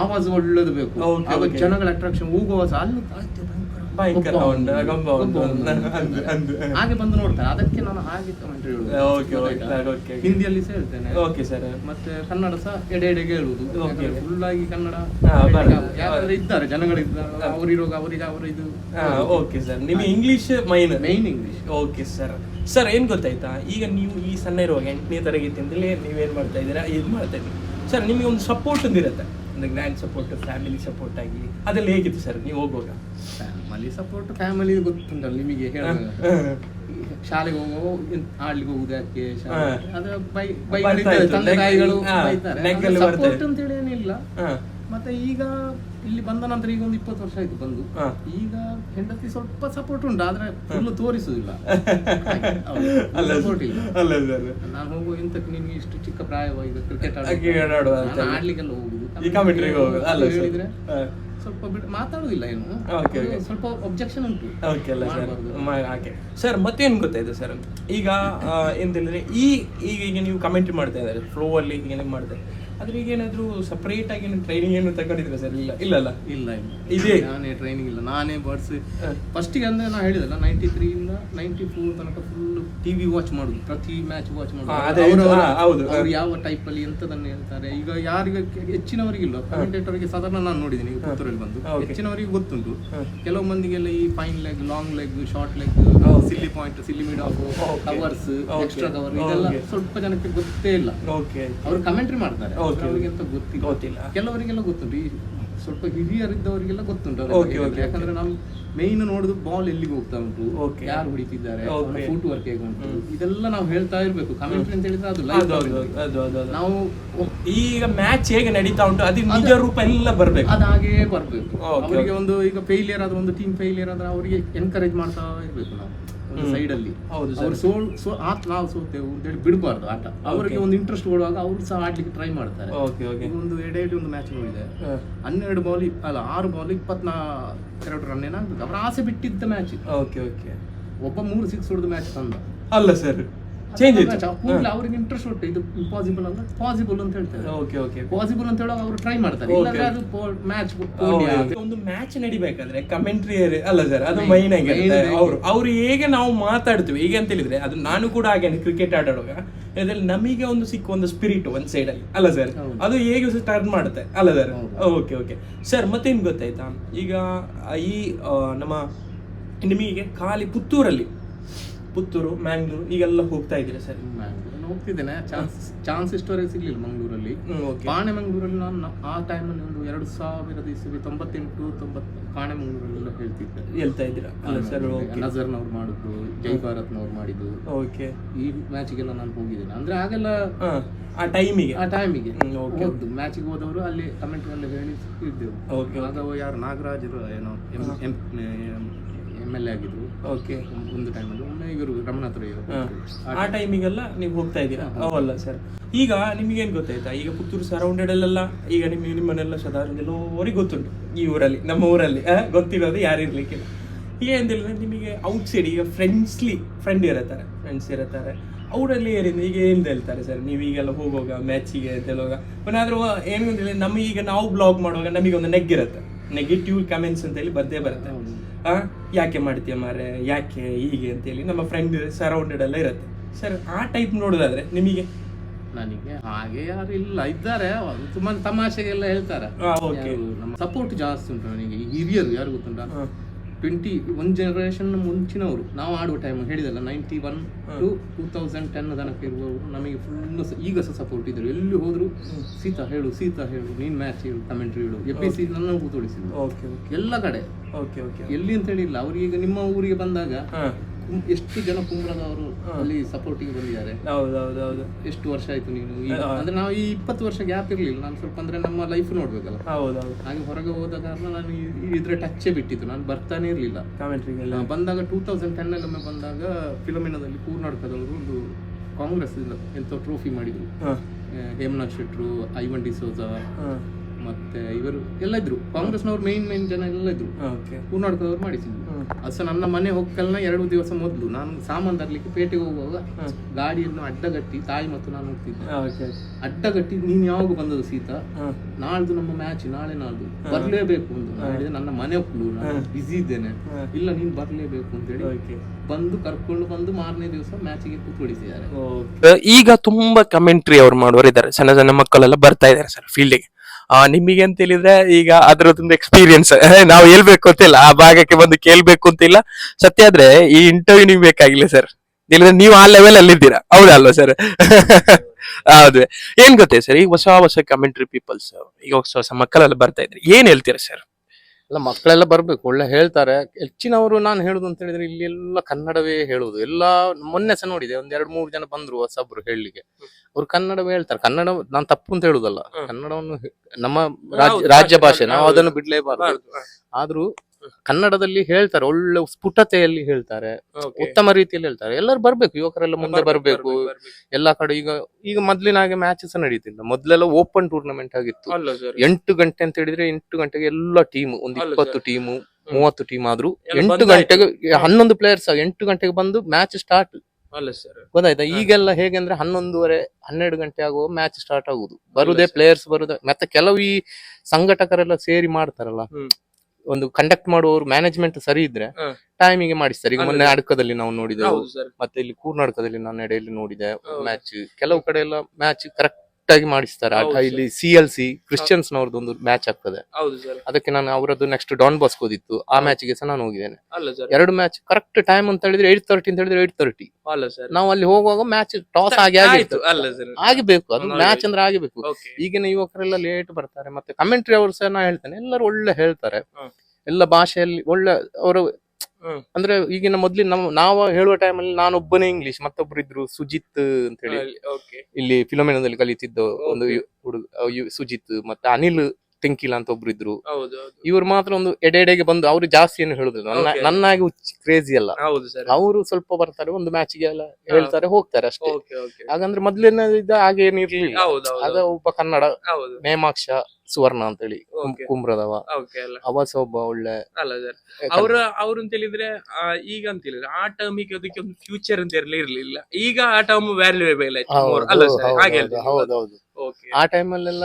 ಆವಾಜ್ ಒಳ್ಳೇದು ಬೇಕು. ಆವಾಗ ಜನಗಳ ಅಟ್ರಾಕ್ಷನ್ ಹೋಗುವ ಅಲ್ಲಿ ಅಂದು, ಅಂದು. ಹಾಗೆ ಬಂದು ನೋಡ್ತಾರೆ. ಅದಕ್ಕೆ ನಾನು ಹಾಗೆ ಕಮೆಂಟ್ ಹೇಳುದು. ಹಿಂದಿಯಲ್ಲಿ ಸಹ ಹೇಳ್ತೇನೆ. ಓಕೆ ಸರ್ ಮತ್ತೆ ಕನ್ನಡ ಸಹ ಎಡೆ ಎಡೆಗೆ ಹೇಳುದು. ಫುಲ್ ಆಗಿ ಕನ್ನಡ ಹಾ, ಬರಲ್ಲ. ಯಾಕಂದ್ರೆ ಇದ್ದಾರೆ ಜನಗಳಿದ್ದಾರೆ. ಅವರಿರುವಾಗ ಅವರಿಗೆ ಅವರು ಇದು ಓಕೆ ಸರ್ ನಿಮಗೆ ಇಂಗ್ಲಿಷ್ ಮೈನ್ ಮೈನ್ ಇಂಗ್ಲಿಷ್ ಓಕೆ ಸರ್ ಸರ್ ಏನು ಗೊತ್ತಾಯ್ತಾ? ಈಗ ನೀವು ಈ ಸಣ್ಣ ಇರುವಾಗ ಎಂಟನೇ ತರಗತಿ ಅಂತಲೇ ನೀವೇನು ಮಾಡ್ತಾ ಇದ್ದೀರಾ? ಇದು ಮಾಡ್ತಾ ಇದ್ದೀರಿ. ಸರ್ ನಿಮಗೆ ಒಂದು ಸಪೋರ್ಟ್ ಒಂದಿರುತ್ತೆ. ಒಂದು ಗ್ರ್ಯಾಂಡ್ ಸಪೋರ್ಟ್ ಫ್ಯಾಮಿಲಿ ಸಪೋರ್ಟ್ ಆಗಿ. ಅದೆಲ್ಲ ಹೇಗಿತ್ತು ಸರ್ ನೀವು ಹೋಗುವಾಗ? ಫ್ಯಾಮಿಲಿ ಸಪೋರ್ಟ್ ಫ್ಯಾಮಿಲಿ ಗೊತ್ತುಂಟಲ್ಲ ನಿಮಗೆ ಹೇಳ. ಶಾಲೆಗೆ ಹೋಗೋ ಎಂತ ಆಡ್ಲಿಕ್ಕೆ ಹೋಗುದು ಯಾಕೆ ಶಾಲೆ? ಹಾ. ಅದು ಬೈ ಬೈಗಳಿದ್ದಾರೆ, ತಂದೆ ತಾಯಿಗಳು ಬೈತಾರೆ. ಸಪೋರ್ಟ್. ಅಂತೇಳಿ ಏನಿಲ್ಲ. ಮತ್ತೆ ಈಗ ಇಲ್ಲಿ ಬಂದ ನಂತರ ಈಗ ಒಂದು ಇಪ್ಪತ್ತು ವರ್ಷ ಆಯ್ತು ಬಂದು. ಈಗ ಹೆಂಡತಿ ಸ್ವಲ್ಪ ಸಪೋರ್ಟ್ ಉಂಟು ಆದ್ರೆ ಫುಲ್ ತೋರಿಸುದಿಲ್ಲ. ನಾನು ಹೋಗುವ ಎಂತಕ್ಕೆ ನಿನ್ಗೆ ಇಷ್ಟು ಚಿಕ್ಕ ಕ್ರಿಕೆಟ್ ಆಡುವ ಅಂತ ಹೇಳಿ. ಆಡ್ಲಿಕ್ಕೆಲ್ಲ ಹೋಗುದು. ಹೇಳಿದ್ರೆ ಸ್ವಲ್ಪ ಬಿಟ್ಟು ಮಾತಾಡುದಿಲ್ಲ ಏನು? ಸ್ವಲ್ಪ ಒಬ್ಜೆಕ್ಷನ್ ಉಂಟು. ಓಕೆ ಅಲ್ಲ ಸರ್. ಮತ್ತೇನ್ ಓಕೆ ಸರ್ ಮತ್ತೇನು ಗೊತ್ತಾಯ್ತು ಸರ್ ಈಗ ಆ, ಎಂತ ಹೇಳಿದ್ರೆ ಈ ಈಗ ಈಗ ನೀವು ಕಮೆಂಟ್ ಮಾಡ್ತಾ ಇದ್ದಾರೆ ಫ್ಲೋ ಅಲ್ಲಿ ಮಾಡ್ತಾ ಮಾಡ್ತಾರೆ ಆದ್ರೆ ಈಗ ಏನಾದ್ರು ಸಪರೇಟ್ ಆಗಿ ಟ್ರೈನಿಂಗ್ ಏನು ತಗೊಂಡಿದ್ರೆ ಸರ್ ಇಲ್ಲ ಇಲ್ಲಲ್ಲ ಇಲ್ಲ. ಇಲ್ಲ ಇದೆ. ನಾನೇ ಟ್ರೈನಿಂಗ್ ಇಲ್ಲ. ನಾನೇ ಬರ್ಡ್ಸ್. ಫಸ್ಟಿಗೆ ಅಂದ್ರೆ ನಾ ಹೇಳಿದಲ್ಲ ನೈಂಟಿ ತ್ರೀ ಇಂದ ನೈಂಟಿ ಫೋರ್ ತನಕ ಫುಲ್ ಟಿವಿ ವಾಚ್ ಮಾಡುದು. ಪ್ರತಿ ಮ್ಯಾಚ್ ವಾಚ್ ಮಾಡುದು. ಹೌದು. ಅವ್ರು ಯಾವ ಟೈಪ್ ಅಲ್ಲಿ ಎಂತದನ್ನು ಹೇಳ್ತಾರೆ. ಈಗ ಯಾರಿಗೆ ಹೆಚ್ಚಿನವರಿಗಿಲ್ಲ. ಕಮೆಂಟೇಟರ್ಗೆ ಸಾಧಾರಣ ನಾನು ನೋಡಿದ್ದೀನಿ ಈಗ ಪುತ್ತೂರಲ್ಲಿ ಬಂದು. ಹೆಚ್ಚಿನವರಿಗೆ ಗೊತ್ತುಂಟು. ಕೆಲವು ಮಂದಿಗೆಲ್ಲ ಈ fine leg long leg short leg silly point silly mid off covers. Extra cover ಇದೆಲ್ಲ ಸ್ವಲ್ಪ ಜನಕ್ಕೆ ಗೊತ್ತೇ ಇಲ್ಲ. ಅವರು ಕಮೆಂಟ್ರಿ ಮಾಡ್ತಾರೆ. ಗೊತ್ತಿಲ್ಲ. ಗೊತ್ತಿಲ್ಲ. ಕೆಲವರಿಗೆಲ್ಲ ಗೊತ್ತುಂಟು. ಈ ಸ್ವಲ್ಪ ಹಿರಿಯರಿದ್ದವರಿಗೆಲ್ಲ ಗೊತ್ತುಂಟು ಯಾಕಂದ್ರೆ ನಾವು ಮೇನ್ ನೋಡುದು ಬಾಲ್ ಎಲ್ಲಿಗೆ ಹೋಗ್ತಾ ಉಂಟು. ಯಾರು ಹೊಡಿತಿದ್ದಾರೆ. ಫುಟ್ ವರ್ಕ್ ಹೇಗೆ ಉಂಟು. ಇದೆಲ್ಲ ನಾವು ಹೇಳ್ತಾ ಇರ್ಬೇಕು. ಕಮೆಂಟ್ರಿ ಅಂತ ಹೇಳಿದ್ರೆ ಅದು ಲೈವ್. ನಾವು ಈಗ ಮ್ಯಾಚ್ ಹೇಗೆ ನಡೀತಾ ಉಂಟು ಅದು ನಿಜ ರೂಪ ಎಲ್ಲ ಬರ್ಬೇಕು. ಅದು ಹಾಗೆ ಬರ್ಬೇಕು. ಅವರಿಗೆ ಒಂದು ಈಗ ಫೇಲಿಯರ್ ಆದ್ರೆ ಒಂದು ಟೀಮ್ ಫೇಲಿಯರ್ ಆದ್ರೆ ಅವರಿಗೆ ಎನ್ಕರೇಜ್ ಮಾಡ್ತಾ ಇರ್ಬೇಕು ನಾವು. ಸೈಡ್ ಅಲ್ಲಿ. ಹೌದು ಸರ್. ಅವ್ರು ಸೋಲ್ ಸೋ ಆತ್ ನಾವು ಸೋತೆವು ಅಂತ ಹೇಳಿ ಬಿಡಬಾರ್ದು ಆಟ. ಅವರಿಗೆ ಒಂದು ಇಂಟ್ರೆಸ್ಟ್ ಕೊಡುವಾಗ ಅವ್ರು ಸಹ ಆಡ್ಲಿಕ್ಕೆ ಟ್ರೈ ಮಾಡ್ತಾರೆ. ಒಂದು ಎಡೆ ಒಂದು ಮ್ಯಾಚ್ ಇದೆ ಹನ್ನೆರಡು ಬಾಲ್ ಅಲ್ಲ ಆರು ಬಾಲ್ ಇಪ್ಪತ್ನಾ ಎರಡು ರನ್ ಏನಾಗ್ಬೇಕು ಅವ್ರ ಆಸೆ ಬಿಟ್ಟಿದ್ದ ಮ್ಯಾಚ್ ಓಕೆ ಓಕೆ ಒಬ್ಬ ಮೂರು ಸಿಕ್ಸ್ ಹೊಡೆದ ಮ್ಯಾಚ್ ತಂದ. ಅಲ್ಲ ಸರ್. ಚೇಂಜ್ ಆಯ್ತು. ಅವರಿಗೆ ಅವ್ರಿಗೆ ಇಂಟ್ರೆಸ್ಟ್ ಉಂಟು ಇದು ಇಂಪಾಸಿಬಲ್ ಅಂದ್ರೆ ಪಾಸಿಬಲ್ ಅಂತ ಹೇಳ್ತಾರೆ. ಓಕೆ ಓಕೆ ಪಾಸಿಬಲ್ ಅಂತ ಹೇಳೋ ಅವರು ಟ್ರೈ ಮಾಡ್ತಾರೆ. ಇಲ್ಲಾಂದ್ರೆ ಅದು ಮ್ಯಾಚ್ ಒಂದು ಮ್ಯಾಚ್ ನಡಿಬೇಕಾದ್ರೆ ಕಮೆಂಟ್ರಿ ಅಲ್ಲ ಸರ್ ಅದು ಮೈನ್ ಆಗಿರುತ್ತೆ. ಅವರು ಅವ್ರು ಹೇಗೆ ನಾವು ಮಾತಾಡ್ತೀವಿ? ಈಗ ಅಂತ ಹೇಳಿದ್ರೆ ಅದು ನಾನು ಕೂಡ ಹಾಗೆ ಕ್ರಿಕೆಟ್ ಆಡೋವಾಗ ಇದ್ರಲ್ಲಿ ನಮಗೆ ಒಂದು ಸಿಕ್ಕ ಒಂದು ಸ್ಪಿರಿಟ್ ಒಂದ್ ಸೈಡ್ ಅಲ್ಲಿ. ಅಲ್ಲ ಸರ್ ಅದು ಹೇಗೆ ಟರ್ನ್ ಮಾಡುತ್ತೆ? ಅಲ್ಲ ಸರ್ ಓಕೆ ಓಕೆ ಸರ್ ಮತ್ತೇನ್ ಗೊತ್ತಾಯ್ತಾ? ಈಗ ಈ ಆ, ನಮ್ಮ ನಿಮಗೆ ಖಾಲಿ ಪುತ್ತೂರಲ್ಲಿ ಪುತ್ತೂರು ಮ್ಯಾಂಗ್ಳೂರು ಈಗೆಲ್ಲ ಹೋಗ್ತಾ ಇದ್ದೀರಾ ಸರ್? ಹೋಗ್ತಿದ್ದೇನೆ. ಚಾನ್ಸ್ ಚಾನ್ಸ್ ಇಷ್ಟವರೆಗೆ ಸಿಗ್ಲಿಲ್ಲ ಮಂಗಳೂರಲ್ಲಿ. ಪಾಣೆ ಮಂಗಳೂರಲ್ಲಿ ನಾನು ಆ ಟೈಮಲ್ಲಿ ಒಂದು ಎರಡು ಸಾವಿರದ ಇಸವಿ ತೊಂಬತ್ತೆಂಟು ತೊಂಬತ್ತು ಪಾಣೆ ಮಂಗಳೂರಲ್ಲೆಲ್ಲ ಹೇಳ್ತಿದ್ದೆ. ಹೇಳ್ತಾ ಇದ್ದೀರಾ? ಅಲ್ಲ ಸರ್ ನಜರ್ನವ್ರು ಮಾಡಿದ್ದು ಜೈ ಭಾರತ್ನವ್ರು ಮಾಡಿದ್ದು. ಓಕೆ. ಈ ಮ್ಯಾಚಿಗೆಲ್ಲ ನಾನು ಹೋಗಿದ್ದೇನೆ. ಅಂದ್ರೆ ಆಗೆಲ್ಲ ಆ ಟೈಮಿಗೆ? ಆ ಟೈಮಿಗೆ. ಹೋದ್ದು ಮ್ಯಾಚಿಗೆ ಹೋದವರು ಅಲ್ಲಿ ಕಮೆಂಟ್ ಎಲ್ಲ ಹೇಳಿ ಇದ್ದೆವು. ಓಕೆ ಆಗ ಯಾರು ನಾಗರಾಜರು ಏನೋ ಎಂ ಎಲ್ ಎ ಆಗಿದ್ರು ಓಕೆ ಒಂದು- ಟೈಮ್ ಟೈಮಲ್ಲಿ ಒಮ್ಮೆ ಇವರು ರಮನಾಥ್ ರೈ ಅವರು ಆ ಟೈಮಿಗೆಲ್ಲ ನೀವು ಹೋಗ್ತಾ ಇದ್ದೀರಾ? ಅವಲ್ಲ ಸರ್ ಈಗ ನಿಮಗೇನು ಗೊತ್ತಾಯ್ತಾ? ಈಗ ಪುತ್ತೂರು ಸರೌಂಡೆಡ್ ಅಲ್ಲೆಲ್ಲ ಈಗ ನಿಮಗೆ ನಿಮ್ಮನ್ನೆಲ್ಲ ಸಾಧಾರಣ ಎಲ್ಲೋರಿಗೆ ಗೊತ್ತುಂಟು ಈ ಊರಲ್ಲಿ ನಮ್ಮ ಊರಲ್ಲಿ. ಗೊತ್ತಿರೋದು ಯಾರು ಇರ್ಲಿಕ್ಕೆ ಈಗ ಎಂದಿಲ್ಲ ನಿಮಗೆ ಔಟ್ ಸೈಡ್ ಈಗ ಫ್ರೆಂಡ್ಸ್ಲಿ ಫ್ರೆಂಡ್ ಇರತ್ತಾರೆ ಫ್ರೆಂಡ್ಸ್ ಇರತ್ತಾರೆ. ಅವರಲ್ಲಿ ಏನಿದೆ ಈಗ ಏನು ಹೇಳ್ತಾರೆ ಸರ್ ನೀವು ಈಗೆಲ್ಲ ಹೋಗುವಾಗ ಮ್ಯಾಚಿಗೆ ಅಂತ ಹೇಳುವಾಗ ಏನಾದರೂ ಏನು ಗೊತ್ತಿಲ್ಲ ನಮ್ಮ ಈಗ ನಾವು ಬ್ಲಾಗ್ ಮಾಡುವಾಗ ನಮಗೆ ಒಂದು ನೆಗ್ ಇರುತ್ತೆ ನೆಗೆಟಿವ್ ಕಮೆಂಟ್ಸ್ ಅಂತ ಹೇಳಿ ಬರ್ದೇ ಬರುತ್ತೆ. ಯಾಕೆ ಮಾಡ್ತೀಯ ಮಾರೆ ಯಾಕೆ ಹೀಗೆ ಅಂತೇಳಿ ನಮ್ಮ ಫ್ರೆಂಡ್ ಸರೌಂಡೆಡ್ ಎಲ್ಲ ಇರುತ್ತೆ. ಸರ್ ಆ ಟೈಪ್ ನೋಡೋದಾದ್ರೆ ನಿಮಗೆ? ನನಗೆ ಹಾಗೆ ಯಾರು ಇಲ್ಲ. ಇದ್ದಾರೆ ತುಂಬಾ ತಮಾಷೆಗೆಲ್ಲ ಹೇಳ್ತಾರೆ. ಸಪೋರ್ಟ್ ಜಾಸ್ತಿ ಉಂಟು ನನಗೆ. ಹಿರಿಯರು ಯಾರು ಗೊತ್ತುಂಟಾ. ಟ್ವೆಂಟಿ ಒಂದು ಜನರೇಷನ್ ಮುಂಚಿನವರು. ನಾವು ಆಡುವ ಟೈಮ್ ಹೇಳಿದಲ್ಲ ninety one to two thousand ten ತನಕ ಇರುವವರು ನಮಗೆ ಫುಲ್ ಈಗ ಸಹ ಸಪೋರ್ಟ್ ಇದ್ದರು. ಎಲ್ಲಿ ಹೋದ್ರು ಸೀತಾ ಹೇಳು ಸೀತಾ ಹೇಳು ನೀನ್ ಮ್ಯಾಚ್ ಹೇಳು ಕಮೆಂಟ್ರಿ ಹೇಳು. ಎ ಪಿ ಸಿ ನನ್ನ ಓಕೆ ಓಕೆ ಎಲ್ಲ ಕಡೆ. ಓಕೆ ಓಕೆ ಎಲ್ಲಿ ಅಂತ ಹೇಳಿಲ್ಲ. ಅವ್ರಿಗೆ ಈಗ ನಿಮ್ಮ ಊರಿಗೆ ಬಂದಾಗ ಎಷ್ಟು ಜನ ಕುಂಬ್ರದವರು ಅಲ್ಲಿ ಸಪೋರ್ಟಿಂಗ್ ಬಂದಿದ್ದಾರೆ? ಹೌದು ಹೌದು ಹೌದು ಎಷ್ಟು ವರ್ಷ ಆಯ್ತು ನೀವು. ಅಂದ್ರೆ ನಾವು ಈ ಇಪ್ಪತ್ತು ವರ್ಷ ಗ್ಯಾಪ್ ಇರ್ಲಿಲ್ಲ. ನಾನು ಸ್ವಲ್ಪ ಅಂದ್ರೆ ನಮ್ಮ ಲೈಫ್ ನೋಡ್ಬೇಕಲ್ಲ. ಹೌದು ಹೌದು ಹಾಗೆ ಹೊರಗೆ ಹೋದ ಕಾರಣ ನಾನು ಈ- ಇದ್ರ ಟಚ್ಚೇ ಬಿಟ್ಟಿತ್ತು ನಾನು ಬರ್ತಾನೆ ಇರ್ಲಿಲ್ಲ. ಕಾಮೆಂಟ್ರಿಗೆಲ್ಲ ಬಂದಾಗ ಟೂ ತೌಸಂಡ್ ಟೆನ್ ಒಮ್ಮೆ ಬಂದಾಗ ಫಿಲಮಿನದಲ್ಲಿ ಕರ್ನಾಟಕದವರು ಒಂದು ಕಾಂಗ್ರೆಸ್ ಎಂತ ಟ್ರೋಫಿ ಮಾಡಿದ್ರು. ಹಾಂ. ಹೇಮನಾಥ್ ಶೆಟ್ರು ಐವನ್ ಡಿಸೋಜಾ ಹಾಂ. ಮತ್ತೆ ಇವರು ಎಲ್ಲ ಇದ್ರು. ಕಾಂಗ್ರೆಸ್ನವ್ರು ಮೇನ್ ಮೇನ್ ಜನ ಎಲ್ಲ ಇದ್ರು. ಓಕೆ ಕರ್ನಾಟಕದವ್ರು ಮಾಡಿಸಿದ್ರು. ಅಸ ಅದು ಸಹ ನನ್ನ ಮನೆ ಹೋಗ್ಕಲ್ನ ಎರಡು ದಿವಸ ಮೊದಲು. ನಾನು ಸಾಮಾನು ತರ್ಲಿಕ್ಕೆ ಪೇಟೆಗೆ ಹೋಗುವಾಗ. ಗಾಡಿಯನ್ನು ಅಡ್ಡಗಟ್ಟಿ ತಾಯಿ ಮತ್ತು ನಾನು ಹೋಗ್ತಿದ್ದೆ ಓಕೆ ಅಡ್ಡಗಟ್ಟಿ ನೀನು ಯಾವಾಗ ಬಂದದ್ದು ಸೀತಾ? ನಾಳ್ದು ನಮ್ಮ ಮ್ಯಾಚ್ ನಾಳೆ ನಾಳ್ದು. ಬರ್ಲೇಬೇಕು ಅಂತ. ಹೇಳಿದ್ರೆ ಹೇಳಿದೆ ನನ್ನ ಮನೆ ಹೋಗ್ಲು ನಾನು ಬಿಸಿ ಇದ್ದೇನೆ. ಇಲ್ಲ ನೀನು ಬರ್ಲೇಬೇಕು ಅಂತ ಹೇಳಿ ಓಕೆ ಬಂದು ಕರ್ಕೊಂಡು ಬಂದು ಮಾರನೇ ದಿವಸ ಮ್ಯಾಚಿಗೆ ಕೂತ್ಕೊಳಿಸಿದ್ದಾರೆ ಈಗ ತುಂಬಾ ಕಮೆಂಟ್ರಿ ಅವ್ರು ಮಾಡುವರು ಇದ್ದಾರೆ ಸಣ್ಣ ಸಣ್ಣ ಮಕ್ಕಳೆಲ್ಲ ಬರ್ತಾ ಇದ್ದಾರೆ ಸರ್ ಫೀಲ್ಡಿಗೆ ನಿಮಗೆ ಅಂತ ಹೇಳಿದ್ರೆ ಈಗ ಅದರದೊಂದು ಎಕ್ಸ್ಪೀರಿಯನ್ಸ್ ನಾವು ಹೇಳ್ಬೇಕು ಅಂತಿಲ್ಲ ಆ ಭಾಗಕ್ಕೆ ಬಂದು ಕೇಳ್ಬೇಕು ಅಂತಿಲ್ಲ ಸತ್ಯ ಆದ್ರೆ ಈ ಇಂಟರ್ವ್ಯೂ ನಿಮ್ಗೆ ಬೇಕಾಗಿಲ್ಲ ಸರ್ ಇಲ್ಲದ್ರೆ ನೀವು ಆ ಲೆವೆಲ್ ಅಲ್ಲಿ ಇದ್ದೀರಾ? ಹೌದಲ್ವಾ ಸರ್ ಹೌದು. ಏನ್ ಗೊತ್ತೇ ಸರ್ ಈಗ ಹೊಸ ಹೊಸ ಕಮೆಂಟ್ರಿ ಪೀಪಲ್ಸ್ ಈಗ ಹೊಸ ಹೊಸ ಮಕ್ಕಳೆಲ್ಲ ಬರ್ತಾ ಇದ್ದಾರೆ. ಏನ್ ಹೇಳ್ತೀರಾ ಸರ್ ಎಲ್ಲ ಮಕ್ಕಳೆಲ್ಲ ಬರ್ಬೇಕು ಒಳ್ಳೆ ಹೇಳ್ತಾರೆ. ಹೆಚ್ಚಿನವರು ನಾನು ಹೇಳುದು ಅಂತ ಹೇಳಿದ್ರೆ ಇಲ್ಲಿ ಎಲ್ಲ ಕನ್ನಡವೇ ಹೇಳುದು. ಎಲ್ಲ ಮೊನ್ನೆ ಸಹ ನೋಡಿದೆ ಒಂದ್ ಎರಡು ಮೂರು ಜನ ಬಂದ್ರು ಹೊಸಬ್ರು ಹೇಳಲಿಕ್ಕೆ. ಅವ್ರು ಕನ್ನಡವೇ ಹೇಳ್ತಾರೆ. ಕನ್ನಡ ನಾನು ತಪ್ಪು ಅಂತ ಹೇಳುದಲ್ಲ. ಕನ್ನಡವನ್ನು ಹೆ- ನಮ್ಮ ರಾಜ್ಯ ರಾಜ್ಯ ಭಾಷೆ. ನಾವು ಅದನ್ನು ಬಿಡ್ಲೇಬಾರದು. ಆದ್ರೂ ಕನ್ನಡದಲ್ಲಿ ಹೇಳ್ತಾರೆ ಒಳ್ಳೆ ಸ್ಫುಟತೆಯಲ್ಲಿ ಹೇಳ್ತಾರೆ ಉತ್ತಮ ರೀತಿಯಲ್ಲಿ ಹೇಳ್ತಾರೆ. ಎಲ್ಲರೂ ಬರ್ಬೇಕು ಯುವಕರೆಲ್ಲ ಮುಂದೆ ಬರ್ಬೇಕು ಎಲ್ಲಾ ಕಡೆ ಈಗ ಈಗ ಮೊದ್ಲಿನ ಹಾಗೆ ಮ್ಯಾಚಸ್ ನಡೀತಿಲ್ಲ. ಮೊದ್ಲೆಲ್ಲ ಓಪನ್ ಟೂರ್ನಮೆಂಟ್ ಆಗಿತ್ತು. ಎಂಟು ಗಂಟೆ ಅಂತ ಹೇಳಿದ್ರೆ ಎಂಟು ಗಂಟೆಗೆ ಎಲ್ಲ ಟೀಮ್ ಒಂದ್ ಇಪ್ಪತ್ತು. ಟೀಮು ಮೂವತ್ತು ಟೀಮ್ ಆದ್ರೂ ಎಂಟು ಗಂಟೆಗೆ ಹನ್ನೊಂದು ಪ್ಲೇಯರ್ಸ್ ಎಂಟು ಗಂಟೆಗೆ ಬಂದು ಮ್ಯಾಚ್ ಸ್ಟಾರ್ಟ್ ಗೊತ್ತಾಯ್ತಾ? ಈಗೆಲ್ಲ ಹೇಗೆ ಅಂದ್ರೆ ಹನ್ನೊಂದುವರೆ ಹನ್ನೆರಡು ಗಂಟೆ ಆಗುವ ಮ್ಯಾಚ್ ಸ್ಟಾರ್ಟ್ ಆಗುದು ಬರುದೇ ಪ್ಲೇಯರ್ಸ್ ಬರುದೇ ಮತ್ತೆ ಕೆಲವು ಈ ಸಂಘಟಕರೆಲ್ಲ ಸೇರಿ ಮಾಡ್ತಾರಲ್ಲ. ಒಂದು ಕಂಡಕ್ಟ್ ಮಾಡುವವರು ಮ್ಯಾನೇಜ್ಮೆಂಟ್ ಸರಿ ಇದ್ರೆ ಹ. ಟೈಮಿಗೆ ಮಾಡಿಸ್ತಾರೆ ಈಗ ಮೊನ್ನೆ. ಅಡಕದಲ್ಲಿ ನಾವು ನೋಡಿದೆವು ಹೌದು ಸರ್ ಮತ್ತೆ ಇಲ್ಲಿ ಕೂರ್ನಾಟಕದಲ್ಲಿ ನಾನು ಎಡೆಯಲ್ಲಿ ನೋಡಿದೆ. ಮ್ಯಾಚ್ ಕೆಲವು ಕಡೆ ಎಲ್ಲ ಮ್ಯಾಚ್ ಕರೆಕ್ಟ್ ಆಗಿ ಮಾಡಿಸ್ತಾರೆ. ಇಲ್ಲಿ ಸಿ ಎಲ್ ಸಿ ಕ್ರಿಶ್ಚಿಯನ್ಸ್ ನವ್ರದ್ದು ಒಂದು ಮ್ಯಾಚ್ ಆಗ್ತದೆ. ಹೌದು ಸರ್. ಅದಕ್ಕೆ ನಾನು ಅವರದ್ದು ನೆಕ್ಸ್ಟ್ ಡಾನ್ ಬಾಸ್ಕೋದಿತ್ತು ಆ ಮ್ಯಾಚ್ಗೆ ಸಹ ನಾನು ಹೋಗಿದ್ದೇನೆ. ಅಲ್ಲ ಸರ್. ಎರಡು ಮ್ಯಾಚ್ ಕರೆಕ್ಟ್ ಟೈಮ್ ಅಂತ ಹೇಳಿದ್ರೆ ಏಟ್ ತರ್ಟಿ ಅಂತ ಹೇಳಿದ್ರೆ ಏಟ್ ತರ್ಟಿ ಅಲ್ಲ ಸರ್. ನಾವು ಅಲ್ಲಿ ಹೋಗುವಾಗ ಮ್ಯಾಚ್ ಟಾಸ್ ಆಗಿ ಆಯ್ತು. ಆಗಿತ್ತು ಅಲ್ಲ ಸರ್. ಆಗಬೇಕು. ಅದು ಮ್ಯಾಚ್ ಅಂದ್ರೆ ಆಗಬೇಕು. ಓಕೆ ಈಗಿನ ಯುವಕರೆಲ್ಲ ಲೇಟ್ ಬರ್ತಾರೆ. ಮತ್ತೆ ಕಮೆಂಟ್ರಿ ಅವರು ಸಹ ನಾ ಹೇಳ್ತೇನೆ. ಎಲ್ಲರೂ ಒಳ್ಳೆ ಹೇಳ್ತಾರೆ. ಹ್ಮ್. ಎಲ್ಲ ಭಾಷೆಯಲ್ಲಿ ಒಳ್ಳೆ ಅವರು. ಅಂದ್ರೆ ಈಗಿನ ಮೊದ್ಲಿನ ನಮ್ ನಾವು ಹೇಳುವ ಟೈಮಲ್ಲಿ ನಾನೊಬ್ಬನೇ ಇಂಗ್ಲಿಷ್ ಮತ್ತೊಬ್ರು ಇದ್ರು ಸುಜಿತ್ ಅಂತ ಹೇಳಿ. ಇಲ್ಲಿ ಫಿಲೋಮಿನದಲ್ಲಿ ಕಲಿತಿದ್ದ ಒಂದು ಯು- ಹುಡುಗ ಅಹ್ ಯು- ಸುಜಿತ್ ಮತ್ತೆ ಅನಿಲ್ ಟೆಂಕಿಲ ಅಂತ ಒಬ್ರು ಇದ್ರು. ಹೌದು ಹೌದು. ಇವ್ರು ಮಾತ್ರ ಒಂದು ಎಡೆ ಎಡೆಗೆ ಬಂದು ಅವ್ರು ಜಾಸ್ತಿ ಏನು ಹೇಳುದಿಲ್ಲ. ನನ್ನ Okay. ನನ್ನಾಗಿ ಕ್ರೇಜಿ ಅಲ್ಲ. ಹೌದು ಸರ್. ಅವರು ಸ್ವಲ್ಪ ಬರ್ತಾರೆ ಒಂದು ಮ್ಯಾಚ್ಗೆ ಎಲ್ಲ ಹೇಳ್ತಾರೆ ಹೋಗ್ತಾರೆ ಅಷ್ಟೇ. ಓಕೆ ಓಕೆ ಹಾಗಂದ್ರೆ ಮೊದ್ಲಿನ ಇದ್ದ ಹಾಗೆ ಏನಿರ್ಲಿಲ್ಲ ಹೌದು ಅದ ಹೌದು. ಒಬ್ಬ ಕನ್ನಡ ಹೌದು. ನೇಮಾಕ್ಷ ಸುವರ್ಣ ಅಂತ ಹೇಳಿ Okay. ಕುಂಬ್ರದವ. ಓಕೆ ಅಲ್ಲ. ಅವ ಒಬ್ಬ ಒಳ್ಳೆ ಅಲ್ಲ ಸರ್. ಅವ್ರ ಅವ್ರು ಅಂತ ಹೇಳಿದ್ರೆ ಆ, ಈಗ ಅಂತ ಹೇಳಿದ್ರೆ ಆ ಟರ್ಮಿಗೆ ಅದಕ್ಕೆ ಒಂದು ಫ್ಯೂಚರ್ ಅಂತ ಇರ್ಲಿ ಇರ್ಲಿಲ್ಲ. ಈಗ ಆ ಟರ್ಮ್ ವ್ಯಾಲ್ಯೂಯೇಬಲ್ ಆಯ್ತು. more. ಅಲ್ಲ ಹೌದು, ಸರ್ ಹೌದು, ಓಕೆ ಆ ಟೈಮಲ್ಲೆಲ್ಲ.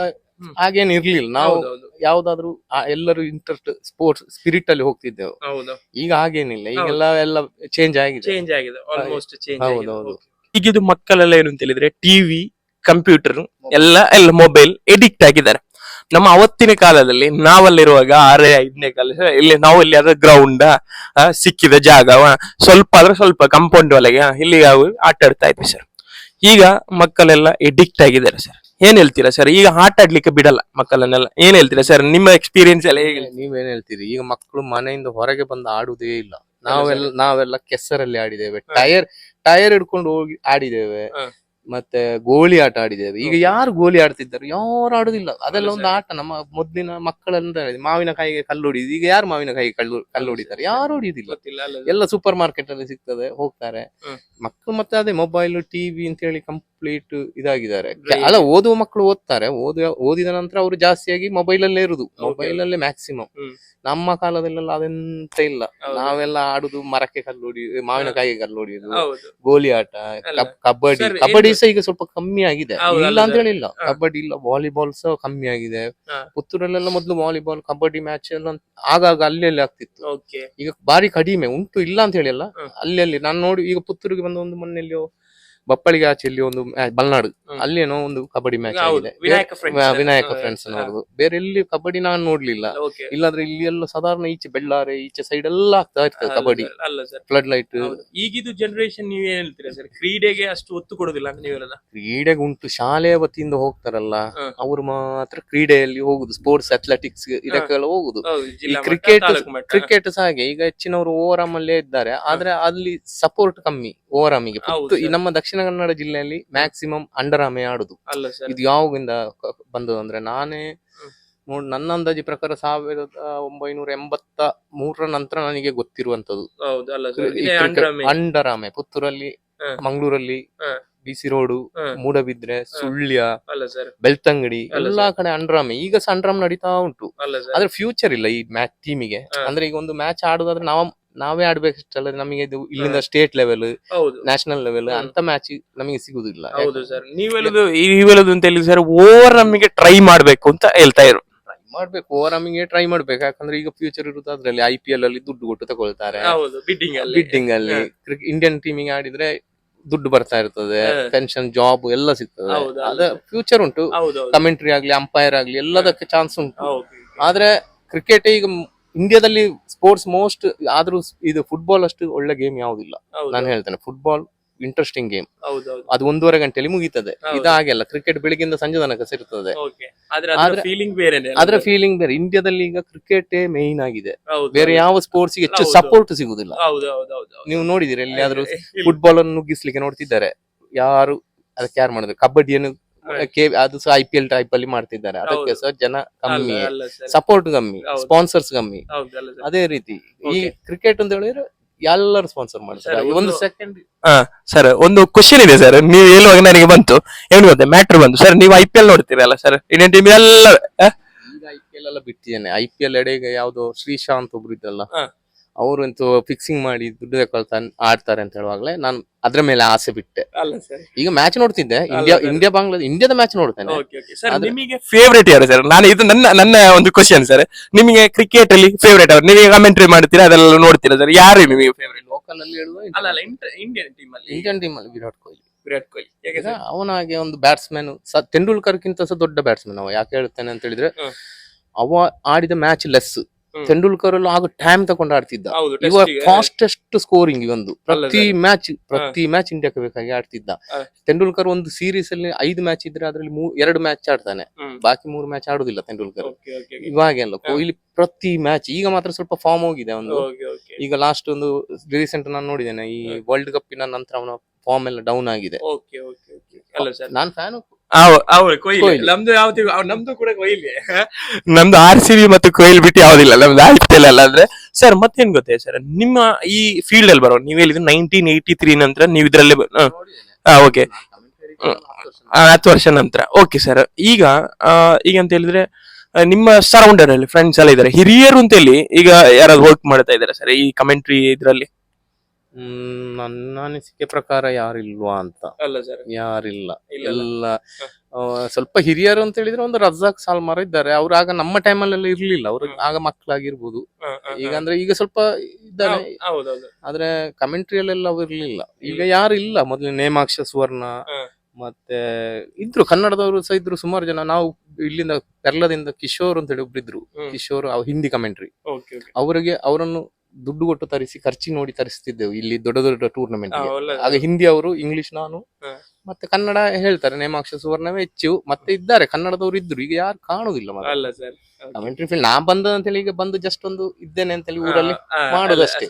ಹಾಗೇನ್ ಇರ್ಲಿಲ್ಲ. ನಾವು ಯಾವ್ದಾದ್ರು ಆ ಎಲ್ಲರೂ ಇಂಟ್ರೆಸ್ಟ್ ಸ್ಪೋರ್ಟ್ಸ್ ಸ್ಪಿರಿಟ್ ಅಲ್ಲಿ ಹೋಗ್ತಿದ್ದೆವು. ಹೌದು. ಈಗ ಹಾಗೇನಿಲ್ಲ. ಈಗೆಲ್ಲ ಎಲ್ಲ ಚೇಂಜ್ ಆಗಿದೆ. ಚೇಂಜ್ ಆಗಿದೆ. ಆಲ್ಮೋಸ್ಟ್ ಚೇಂಜ್ ಆಗಿದೆ. ಹೌದು. ಈಗಿದು ಮಕ್ಕಳೆಲ್ಲ ಏನು ಅಂತ ಹೇಳಿದ್ರೆ ಟಿವಿ ಕಂಪ್ಯೂಟರ್ ಎಲ್ಲ ಎಲ್ಲ ಮೊಬೈಲ್ ಎಡಿಕ್ಟ್ ಆಗಿದ್ದಾರೆ. ನಮ್ಮ ಅವತ್ತಿನ ಕಾಲದಲ್ಲಿ ನಾವಲ್ಲಿರುವಾಗ ಆರೇ ಐದನೇ ಕಾಲ ಇಲ್ಲಿ ನಾವು ಇಲ್ಲಿ ಅದ್ರ ಗ್ರೌಂಡ್ ಸಿಕ್ಕಿದ ಜಾಗ ಆ, ಸ್ವಲ್ಪ ಆದ್ರೆ ಸ್ವಲ್ಪ ಕಂಪೌಂಡ್ ಒಳಗೆ ಆ, ಇಲ್ಲಿ ನಾವು ಆಟ ಆಡ್ತಾ ಇದ್ವಿ ಸರ್ ಈಗ ಮಕ್ಕಳೆಲ್ಲ ಎಡಿಕ್ಟ್ ಆಗಿದ್ದಾರೆ ಸರ್ ಏನ್ ಹೇಳ್ತೀರಾ ಸರ್ ಈಗ ಆಟ ಆಡ್ಲಿಕ್ಕೆ ಬಿಡಲ್ಲ ಮಕ್ಕಳನ್ನೆಲ್ಲ. ಏನ್ ಹೇಳ್ತೀರಾ ಸರ್ ನಿಮ್ಮ ಎಕ್ಸ್ಪೀರಿಯನ್ಸ್ ಎಲ್ಲ ಹೇಗೆ? ನೀವೇನ್ ಹೇಳ್ತೀರಿ? ಈಗ ಮಕ್ಕಳು ಮನೆಯಿಂದ ಹೊರಗೆ ಬಂದು ಆಡುವುದೇ ಇಲ್ಲ. ನಾವೆಲ್ಲ ನಾವೆಲ್ಲ ಕೆಸರಲ್ಲಿ ಆಡಿದ್ದೇವೆ. ಟೈರ್ ಟೈರ್ ಹಿಡ್ಕೊಂಡು ಹೋಗಿ ಆಡಿದ್ದೇವೆ. ಮತ್ತೆ ಗೋಲಿ ಆಟ ಆಡಿದ್ದೇವೆ. ಈಗ ಯಾರು ಗೋಲಿ ಆಡ್ತಿದ್ದಾರೆ? ಯಾರು ಆಡುದಿಲ್ಲ. ಅದೆಲ್ಲ ಒಂದು ಆಟ. ನಮ್ಮ ಮೊದ್ಲಿನ ಮಕ್ಕಳಂತ ಮಾವಿನಕಾಯಿಗೆ ಕಲ್ಲು ಹೊಡಿದ್ ಈಗ ಯಾರು ಮಾವಿನಕಾಯಿ ಕಲ್ಲು ಕಲ್ಲು ಹೊಡಿತಾರೆ? ಯಾರು ಹೊಡಿಯುದಿಲ್ಲ ಎಲ್ಲ ಸೂಪರ್ ಮಾರ್ಕೆಟ್ ಅಲ್ಲಿ ಸಿಗ್ತದೆ ಹೋಗ್ತಾರೆ. ಮಕ್ಕಳು ಮತ್ತೆ ಅದೇ ಮೊಬೈಲ್ ಟಿವಿ ಅಂತ ಹೇಳಿ ಕಂಪ್ಲೀಟ್ ಇದಾಗಿದ್ದಾರೆ. ಅಲ್ಲ ಓದುವ ಮಕ್ಕಳು ಓದ್ತಾರೆ. ಓದ ಓದಿದ ನಂತರ ಅವರು ಜಾಸ್ತಿಯಾಗಿ ಮೊಬೈಲ್ ಅಲ್ಲೇ ಇರುದು ಮೊಬೈಲ್ ಅಲ್ಲೇ ಮ್ಯಾಕ್ಸಿಮಮ್ ನಮ್ಮ ಕಾಲದಲ್ಲೆಲ್ಲ ಅದೆಂತ ಇಲ್ಲ. ನಾವೆಲ್ಲ ಆಡುದು ಮರಕ್ಕೆ ಕಲ್ಲು ಹೊಡಿ ಮಾವಿನಕಾಯಿಗೆ ಕಲ್ಲು ಹೊಡಿಯೋದು ಗೋಲಿ ಆಟ ಕಬಡ್ಡಿ. ಕಬಡ್ಡಿ ಸಹ ಈಗ ಸ್ವಲ್ಪ ಕಮ್ಮಿ ಆಗಿದೆ. ಇಲ್ಲ ಅಂತ ಹೇಳಿಲ್ಲ. ಕಬಡ್ಡಿ ಇಲ್ಲ ವಾಲಿಬಾಲ್ ಸಹ ಕಮ್ಮಿ ಆಗಿದೆ. ಪುತ್ತೂರಲ್ಲೆಲ್ಲ ಮೊದಲು ವಾಲಿಬಾಲ್ ಕಬಡ್ಡಿ ಮ್ಯಾಚ್ ಎಲ್ಲ ಆಗಾಗ ಅಲ್ಲಿ ಅಲ್ಲಿ ಆಗ್ತಿತ್ತು ಈಗ ಬಾರಿ ಕಡಿಮೆ ಉಂಟು ಇಲ್ಲ ಅಂತ ಹೇಳಿಲ್ಲ. ಅಲ್ಲ ಅಲ್ಲಿ ನಾನು ನೋಡಿ ಈಗ ಪುತ್ತೂರಿಗೆ ಬಂದ ಒಂದು ಮೊನ್ನೆಲ್ಲಿ ಬಪ್ಪಳಿಗೆ ಆಚೆಯಲ್ಲಿ ಒಂದು ಬಲ್ನಾಡು. ಹ್ಮ್. ಅಲ್ಲೇನೋ ಒಂದು ಕಬಡ್ಡಿ ಮ್ಯಾಚ್ ಹೌದು, ಆಗಿದೆ. ವಿನಾಯಕ ಬೇರೆ- friends. ವಿನಾಯಕ ಫ್ರೆಂಡ್ಸ್. ನೋಡುದು ಬೇರೆ ಎಲ್ಲಿ ಕಬಡ್ಡಿ ನಾನು ನೋಡ್ಲಿಲ್ಲ. ಓಕೆ ಇಲ್ಲಾಂದ್ರೆ ಇಲ್ಲಿ ಎಲ್ಲ ಸಾಧಾರಣ ಈಚೆ ಬೆಳ್ಳಾರೆ ಈಚೆ ಸೈಡ್ ಎಲ್ಲ ಆಗ್ತಾ ಇರ್ತದೆ ಕಬಡ್ಡಿ. ಅಲ್ಲ ಸರ್ ಫ್ಲಡ್ ಲೈಟ್. ಈಗಿದು ಜನರೇಷನ್ ನೀವ್ ಏನ್ ಹೇಳ್ತೀರಾ ಸರ್ ಕ್ರೀಡೆಗೆ ಅಷ್ಟು ಒತ್ತು ಕೊಡುದಿಲ್ಲ ಅಂತ ನೀವು ಹೇಳಲ್ಲ ಕ್ರೀಡೆಗೆ ಉಂಟು. ಶಾಲೆಯ ವತಿಯಿಂದ ಹೋಗ್ತಾರಲ್ಲ ಅವ್ರು ಅವರು ಮಾತ್ರ ಕ್ರೀಡೆಯಲ್ಲಿ ಹೋಗುದು. ಸ್ಪೋರ್ಟ್ಸ್ ಅಥ್ಲೆಟಿಕ್ಸ್ ಇದಕ್ಕೆಲ್ಲ ಹೋಗುದು. ಹೌದು ಜಿಲ್ಲಾ ಮಟ್ಟ, ಕ್ರಿಕೆಟ್ ತಾಲೂಕು ಮಟ್ಟ. ಕ್ರಿಕೆಟ್ ಸಹ ಹಾಗೆ. ಈಗ ಹೆಚ್ಚಿನವರು ಓವರಾಮ್ ಅಲ್ಲೇ ಇದ್ದಾರೆ. ಆದ್ರೆ ಅಲ್ಲಿ ಸಪೋರ್ಟ್ ಕಮ್ಮಿ ಹೌದು ಸರ್. ನಮ್ಮ ದಕ್ಷಿಣ ಕನ್ನಡ ಜಿಲ್ಲೆಯಲ್ಲಿ ಮ್ಯಾಕ್ಸಿಮಮ್ ಅಂಡರ್ ಆಮೆ ಆಡುದು ಅಲ್ಲ ಸರ್ ಇದು ಯಾವಾಗಿಂದ ಕ- ಬಂದದ್ದು ಅಂದ್ರೆ ನಾನೇ. ನೋಡ್ ನನ್ನ ಅಂದಾಜಿ ಪ್ರಕಾರ ಸಾವಿರದ ಒಂಬೈನೂರ ಎಂಬತ್ತ ಮೂರರ ನಂತರ ನನಗೆ ಗೊತ್ತಿರುವಂತದ್ದು ಹೌದು ಅಲ್ಲ ಸರ್ ಇದೇ under army. ಅಂಡರ್ ಆಮೆ ಪುತ್ತೂರಲ್ಲಿ ಹ. ಮಂಗಳೂರಲ್ಲಿ ಹ. ಬಿಸಿ ರೋಡು ಹ. ಮೂಡಬಿದ್ರೆ ಸುಳ್ಯ ಅಲ್ಲ ಸರ್ ಬೆಳ್ತಂಗಡಿ ಅಲ್ಲ ಎಲ್ಲಾ ಕಡೆ ಅಂಡರ್ ಆಮೆ ಈಗ ಸಹ ನಡೀತಾ ಉಂಟು ಅಲ್ಲ ಸರ್ ಆದ್ರೆ ಫ್ಯೂಚರ್ ಇಲ್ಲ ಈ ಮ್ಯಾಚ್ ಟೀಮಿಗೆ ಹ. ಅಂದ್ರೆ ಈಗ ಒಂದು ಮ್ಯಾಚ್ ಆಡುದಾದ್ರೆ ನಾವ್ ನಾವೇ ಆಡ್ಬೇಕಷ್ಟಲ್ಲ ನಮಗೆ ಇದು ಇಲ್ಲಿಂದ ಸ್ಟೇಟ್ ಲೆವೆಲ್ ಹೌದು. ನ್ಯಾಷನಲ್ ಲೆವೆಲ್ ಅಂತ ಮ್ಯಾಚ್ ನಮಗೆ ಸಿಗುದಿಲ್ಲ. ಹೌದು ಸರ್ ನೀವೆಲ್ಲದು ಅಂತ ಹೇಳಿ ಸರ್ ಓವರ್ ನಮಗೆ ಟ್ರೈ ಮಾಡ್ಬೇಕು ಅಂತ ಹೇಳ್ತಾ ಇರು ಟ್ರೈ ಮಾಡ್ಬೇಕು ನಮಗೆ ಟ್ರೈ ಮಾಡ್ಬೇಕು. ಯಾಕಂದ್ರೆ ಈಗ ಫ್ಯೂಚರ್ ಇರುವುದು ಅದ್ರಲ್ಲಿ ಐ ಪಿ ಎಲ್ ಅಲ್ಲಿ ದುಡ್ಡು ಕೊಟ್ಟು ತಗೊಳ್ತಾರೆ. ಹೌದು ಬಿಡ್ಡಿಂಗ್ ಅಲ್ಲಿ. ಬಿಡ್ಡಿಂಗ್ ಅಲ್ಲಿ. ಇಂಡಿಯನ್ ಟೀಮಿಗೆ ಆಡಿದ್ರೆ ದುಡ್ಡು ಬರ್ತಾ ಇರ್ತದೆ. ಪೆನ್ಷನ್ ಜಾಬ್ ಎಲ್ಲ ಸಿಗ್ತದೆ. ಅದ ಫ್ಯೂಚರ್ ಉಂಟು. ಕಮೆಂಟ್ರಿ ಆಗ್ಲಿ ಅಂಪೈರ್ ಆಗ್ಲಿ ಎಲ್ಲದಕ್ಕೆ ಚಾನ್ಸ್ ಉಂಟು. ಆದ್ರೆ ಕ್ರಿಕೆಟ್ ಈಗ ಇಂಡಿಯಾದಲ್ಲಿ ಸ್ಪೋರ್ಟ್ಸ್ ಮೋಸ್ಟ್ ಆದ್ರೂ ಇದು ಫುಟ್ಬಾಲ್ ಅಷ್ಟು ಒಳ್ಳೆ ಗೇಮ್ ಯಾವ್ದಿಲ್ಲ. ಇಲ್ಲ ನಾನು ಹೇಳ್ತೇನೆ ಫುಟ್ಬಾಲ್ ಇಂಟ್ರೆಸ್ಟಿಂಗ್ ಗೇಮ್ ಅದು ಒಂದೂವರೆ ಗಂಟೆಯಲ್ಲಿ ಮುಗೀತದೆ. ಇದಾಗೆಲ್ಲ ಕ್ರಿಕೆಟ್ ಬೆಳಿಗ್ಗೆಯಿಂದ ಸಂಜೆ ತನಕ ಸೇರ್ತದೆ ಅದರ ಆದ್ರೆ ಅದ್ರ ಆದ್ರೆ- ಫೀಲಿಂಗ್ ಬೇರೆ. ಇಂಡಿಯಾದಲ್ಲಿ ಈಗ ಕ್ರಿಕೆಟ್ ಮೇನ್ ಆಗಿದೆ. ಬೇರೆ ಯಾವ ಸ್ಪೋರ್ಟ್ಸ್ ಹೆಚ್ಚು. ಸಪೋರ್ಟ್ ಸಿಗುದಿಲ್ಲ. ನೀವು ನೋಡಿದಿರಿ ಎಲ್ಲಿಯಾದ್ರೂ. ಫುಟ್ಬಾಲ್ ಅನ್ನು ನುಗ್ಗಿಸ್ಲಿಕ್ಕೆ ನೋಡ್ತಿದ್ದಾರೆ. ಯಾರು ಅದಕ್ಕೆ ಯಾರು ಮಾಡಿದ್ರು ಕಬಡ್ಡಿಯನ್ನು. ಕೆ ಅದು ಸಹ ಐ ಪಿ ಎಲ್ ಟೈಪ್ ಅಲ್ಲಿ ಮಾಡ್ತಿದ್ದಾರೆ. ಅದಕ್ಕೆ. ಸಹ ಜನ ಕಮ್ಮಿ ಸಪೋರ್ಟ್ ಕಮ್ಮಿ ಸ್ಪಾನ್ಸರ್ಸ್ ಕಮ್ಮಿ. ಅದೇ ರೀತಿ. ಈ ಕ್ರಿಕೆಟ್ ಅಂತ ಹೇಳಿದ್ರೆ ಎಲ್ಲರೂ ಸ್ಪಾನ್ಸರ್ ಮಾಡ್ತಾರೆ. ಸರ್, ಒಂದು ಸೆಕೆಂಡ್ ಸರ್ ಒಂದು ಕ್ವಶನ್ ಇದೆ ಸರ್. ನೀವು ಹೇಳುವಾಗ ನನಗೆ ಬಂತು. ಏನು ಗೊತ್ತೆ ಮ್ಯಾಟ್ರ್ ಬಂತು. ಸರ್ ನೀವು ಐ ಪಿ ಎಲ್ ನೋಡ್ತೀರಲ್ಲ ಸರ್? ಇಂಡಿಯನ್ ಟೀಮ್ ಎಲ್ಲ ಐ ಪಿ ಎಲ್ ಎಲ್ಲ ಬಿಟ್ಟಿದ್ದೇನೆ. ಐ ಪಿ ಎಲ್ ಎಡೆಗೆ ಯಾವ್ದೋ ಶ್ರೀಶಾಂತ್ ಒಬ್ರು ಇದ್ದಲ್ಲ. ಹಾ. ಅವರು ಫಿಕ್ಸಿಂಗ್ ಮಾಡಿ ದುಡ್ಡು ತಗೊಳ್ತಾ ಆಡ್ತಾರೆ ಅಂತ ಹೇಳುವಾಗಲೇ ನಾನು ಅದ್ರ ಮೇಲೆ ಆಸೆ ಬಿಟ್ಟೆ. ಅಲ್ಲ ಸರ್. ಈಗ ಮ್ಯಾಚ್ ನೋಡ್ತಿದ್ದೆ. ಇಂಡಿಯಾ ಇಂಡಿಯಾ ಬಾಂಗ್ಲಾದೇಶ ಇಂಡಿಯಾದ ಮ್ಯಾಚ್ ನೋಡ್ತೇನೆ. ಸರ್ ನಿಮಗೆ ಫೇವರೇಟ್ ಯಾರು ಸರ್? ನಾನು ಇದು ನನ್ನ ನನ್ನ ಒಂದು ಕ್ವಶನ್ ಸರ್. ನಿಮಗೆ ಕ್ರಿಕೆಟ್ ಅಲ್ಲಿ ಫೇವರೇಟ್ ಅವರು ನೀವು ಕಮೆಂಟ್ರಿ ಮಾಡ್ತೀರಾ? ಅದೆಲ್ಲ ನೋಡ್ತೀರಾ ಸರ್? ಯಾರು ನಿಮಗೆ ಫೇವರೇಟ್ ಲೋಕಲ್ ಅಲ್ಲಿ ಹೇಳುವ ಅಲ್ಲ ಅಲ್ಲ ಇಂಡಿಯನ್ ಟೀಮ್ ಅಲ್ಲಿ. ಇಂಡಿಯನ್ ಟೀಮ್ ಅಲ್ಲಿ ವಿರಾಟ್ ಕೊಹ್ಲಿ. ವಿರಾಟ್ ಕೊಹ್ಲಿ. ಅವನಾಗೆ ಒಂದು ಬ್ಯಾಟ್ಸ್ಮನ್ ತೆಂಡೂಲ್ಕರ್ಗಿಂತ ಸಹ ದೊಡ್ಡ ಬ್ಯಾಟ್ಸ್ಮನ್ ಅವ. ಯಾಕೆ ಹೇಳ್ತೇನೆ ಅಂತ ಹೇಳಿದ್ರೆ ಅವ ಆಡಿದ ಮ್ಯಾಚ್ ಲೆಸ್. ತೆಂಡೂಲ್ಕರ್ ಅಲ್ಲೂ ಆಗ ಟೈಮ್ ತಗೊಂಡು ಆಡ್ತಿದ್ದ. ಹೌದು ಇವ test ಫಾಸ್ಟೆಸ್ಟ್ ಸ್ಕೋರಿಂಗ್ ಒಂದು ಪ್ರತಿ ಮ್ಯಾಚ್ ಪ್ರತಿ ಮ್ಯಾಚ್ ಇಂಡಿಯಾಕ್ಕೆ ಬೇಕಾಗಿ ಆಡ್ತಿದ್ದ. ತೆಂಡೂಲ್ಕರ್ ಒಂದು ಸೀರೀಸ್ ಅಲ್ಲಿ ಐದು ಮ್ಯಾಚ್ ಇದ್ರೆ ಅದ್ರಲ್ಲಿ ಎರಡು ಮ್ಯಾಚ್ ಆಡ್ತಾನೆ. ಬಾಕಿ ಮೂರು ಮ್ಯಾಚ್ ಆಡುದಿಲ್ಲ ತೆಂಡೂಲ್ಕರ್. ಇವಾಗ. ಇವಾಗೆಲ್ಲ ಕೊಹ್ಲಿ ಪ್ರತಿ ಮ್ಯಾಚ್ ಈಗ ಮಾತ್ರ ಸ್ವಲ್ಪ ಫಾರ್ಮ್ ಹೋಗಿದೆ ಒಂದು. ಈಗ ಲಾಸ್ಟ್ ಒಂದು ರೀಸೆಂಟ್ ನಾನು ನೋಡಿದ್ದೇನೆ ಈ ವರ್ಲ್ಡ್ ಕಪ್ ನಂತರ ಅವನ ಫಾರ್ಮ್ ಎಲ್ಲ ಡೌನ್ ಆಗಿದೆ. ನಾನ್ ಫ್ಯಾನ್ ಅವ್ರು ಕೊಹ್ಲಿ. ನಮ್ದು ಯಾವ್ದು ನಮ್ದು ಕೂಡ ಕೊಹ್ಲಿ ನಮ್ದು ಆರ್ ಸಿ ಬಿ ಮತ್ತು ಕೊಹ್ಲಿ ಬಿಟ್ಟು ಯಾವ್ದಿಲ್ಲ. ನಮ್ದು ಐ ಪಿ ಎಲ್ ಅಲ್ಲ ಅಂದ್ರೆ ಸರ್ ಮತ್ತೇನ್ ಗೊತ್ತೇ ಸರ್? ನಿಮ್ಮ ಈ ಫೀಲ್ಡ್ ಅಲ್ಲಿ ಬರೋ ನೀವು ಹೇಳಿದ್ರೆ ನೈನ್ಟೀನ್ ಏಯ್ಟಿ ತ್ರೀ ನಂತರ ನೀವು ಇದ್ರಲ್ಲಿ ಓಕೆ ಹತ್ತು ವರ್ಷ ನಂತರ. ಓಕೆ ಸರ್ ಈಗ ಈಗ ಅಂತ ಹೇಳಿದ್ರೆ ನಿಮ್ಮ ಸರೌಂಡರ್ ಅಲ್ಲಿ ಫ್ರೆಂಡ್ಸ್ ಎಲ್ಲ ಇದಾರೆ ಹಿರಿಯರು ಅಂತ ಹೇಳಿ ಈಗ ಯಾರಾದ್ರು ವರ್ಕ್ ಮಾಡ್ತಾ ಇದಾರೆ ಸರ್ ಈ ಕಮೆಂಟ್ರಿ ಇದ್ರಲ್ಲಿ? ನನ್ನ ಅನಿಸಿಕೆ ಪ್ರಕಾರ ಯಾರಿಲ್ವಾ ಅಂತ. ಅಲ್ಲ ಸರ್ ಯಾರಿಲ್ಲ. ಇಲ್ಲ ಎಲ್ಲ ಸ್ವಲ್ಪ ಹಿರಿಯರು ಅಂತ ಹೇಳಿದ್ರೆ ಒಂದು ರಜಾಕ್ ಸಾಲ್ಮಾರ್ ಇದ್ದಾರೆ. ಅವ್ರು ಆಗ ನಮ್ಮ ಟೈಮಲ್ಲೆಲ್ಲ ಇರ್ಲಿಲ್ಲ. ಅವ್ರು. ಆಗ ಮಕ್ಕಳಾಗಿರ್ಬೋದು ಈಗ ಅಂದ್ರೆ ಈಗ ಸ್ವಲ್ಪ ಇದ್ದಾರೆ. ಆದ್ರೆ ಕಮೆಂಟ್ರಿಯಲ್ಲೆಲ್ಲ ಅವ್ರು ಇರ್ಲಿಲ್ಲ. ಈಗ ಯಾರು ಇಲ್ಲ ಮೊದಲು ನೇಮಾಕ್ಷ ಸುವರ್ಣ. ಮತ್ತೆ ಇದ್ರು ಕನ್ನಡದವರು ಸಹ ಇದ್ರು ಸುಮಾರು ಜನ. ನಾವು ಇಲ್ಲಿಂದ ಕೇರಳದಿಂದ ಕಿಶೋರ್ ಅಂತ ಹೇಳಿ ಒಬ್ರು ಇದ್ರು ಕಿಶೋರ್ ಹಿಂದಿ ಕಮೆಂಟ್ರಿ. ಅವರಿಗೆ ಅವರನ್ನು ದುಡ್ಡು ಕೊಟ್ಟು ತರಿಸಿ ಖರ್ಚಿ ನೋಡಿ ತರಿಸ್ತಿದ್ದೆವು ಇಲ್ಲಿ ದೊಡ್ಡ ದೊಡ್ಡ ಟೂರ್ನಮೆಂಟ್ ಆಗ ಹಿಂದಿ ಅವರು ಇಂಗ್ಲಿಷ್ ನಾನು ಹ. ಮತ್ತೆ ಕನ್ನಡ ಹೇಳ್ತಾರೆ ನೇಮಾಕ್ಷ ಸುವರ್ಣವೇ ಹೆಚ್ಚು ಮತ್ತೆ ಇದ್ದಾರೆ ಕನ್ನಡದವರು ಇದ್ರು ಈಗ ಯಾರು ಕಾಣುದಿಲ್ಲ ಅಲ್ಲ ಸರ್ ಕಮೆಂಟ್ರಿ ಫೀಲ್ಡ್ ನಾ ಬಂದ ಅಂತೇಳಿ ಈಗ ಬಂದು ಜಸ್ಟ್ ಒಂದು ಇದ್ದೇನೆ ಅಂತೇಳಿ ಊರಲ್ಲಿ ಮಾಡೋದಷ್ಟೇ.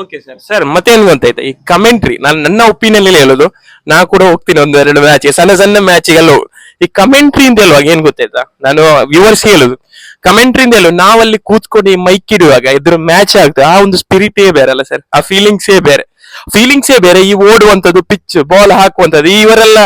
ಓಕೆ ಸರ್ ಸರ್ ಮತ್ತೇನ್ ಗೊತ್ತಾಯ್ತಾ? ಈ ಕಮೆಂಟ್ರಿ ನಾನು ನನ್ನ ಒಪಿನಿಯನ್ ಅಲ್ಲಿ ಹೇಳೋದು ನಾ ಕೂಡ ಹೋಗ್ತೀನಿ ಒಂದು ಎರಡು ಮ್ಯಾಚ್ ಸಣ್ಣ ಸಣ್ಣ ಮ್ಯಾಚಿಗೆಲ್ಲ ಈ ಕಮೆಂಟ್ರಿ ಇಂದ ಹೇಳುವಾಗ ಏನ್ ಗೊತ್ತಾಯ್ತಾ? ನಾನು ವ್ಯೂವರ್ಸ್ ಹೇಳುದು ಕಮೆಂಟ್ರಿ ಅಂತ ಹೇಳುದು ನಾವಲ್ಲಿ ಕೂತ್ಕೊಂಡು ಈ ಮೈಕ್ ಇಡುವಾಗ ಇದ್ರ ಮ್ಯಾಚ್ ಆಗ್ತದೆ. ಆ ಒಂದು ಸ್ಪಿರಿಟೇ ಬೇರೆ ಅಲ್ಲ ಸರ್ ಆ ಫೀಲಿಂಗ್ಸೇ ಬೇರೆ. ಫೀಲಿಂಗ್ಸೇ ಬೇರೆ. ಈ ಓಡುವಂತದ್ದು ಪಿಚ್ ಬಾಲ್ ಹಾಕುವಂತದ್ದು ಇವರೆಲ್ಲ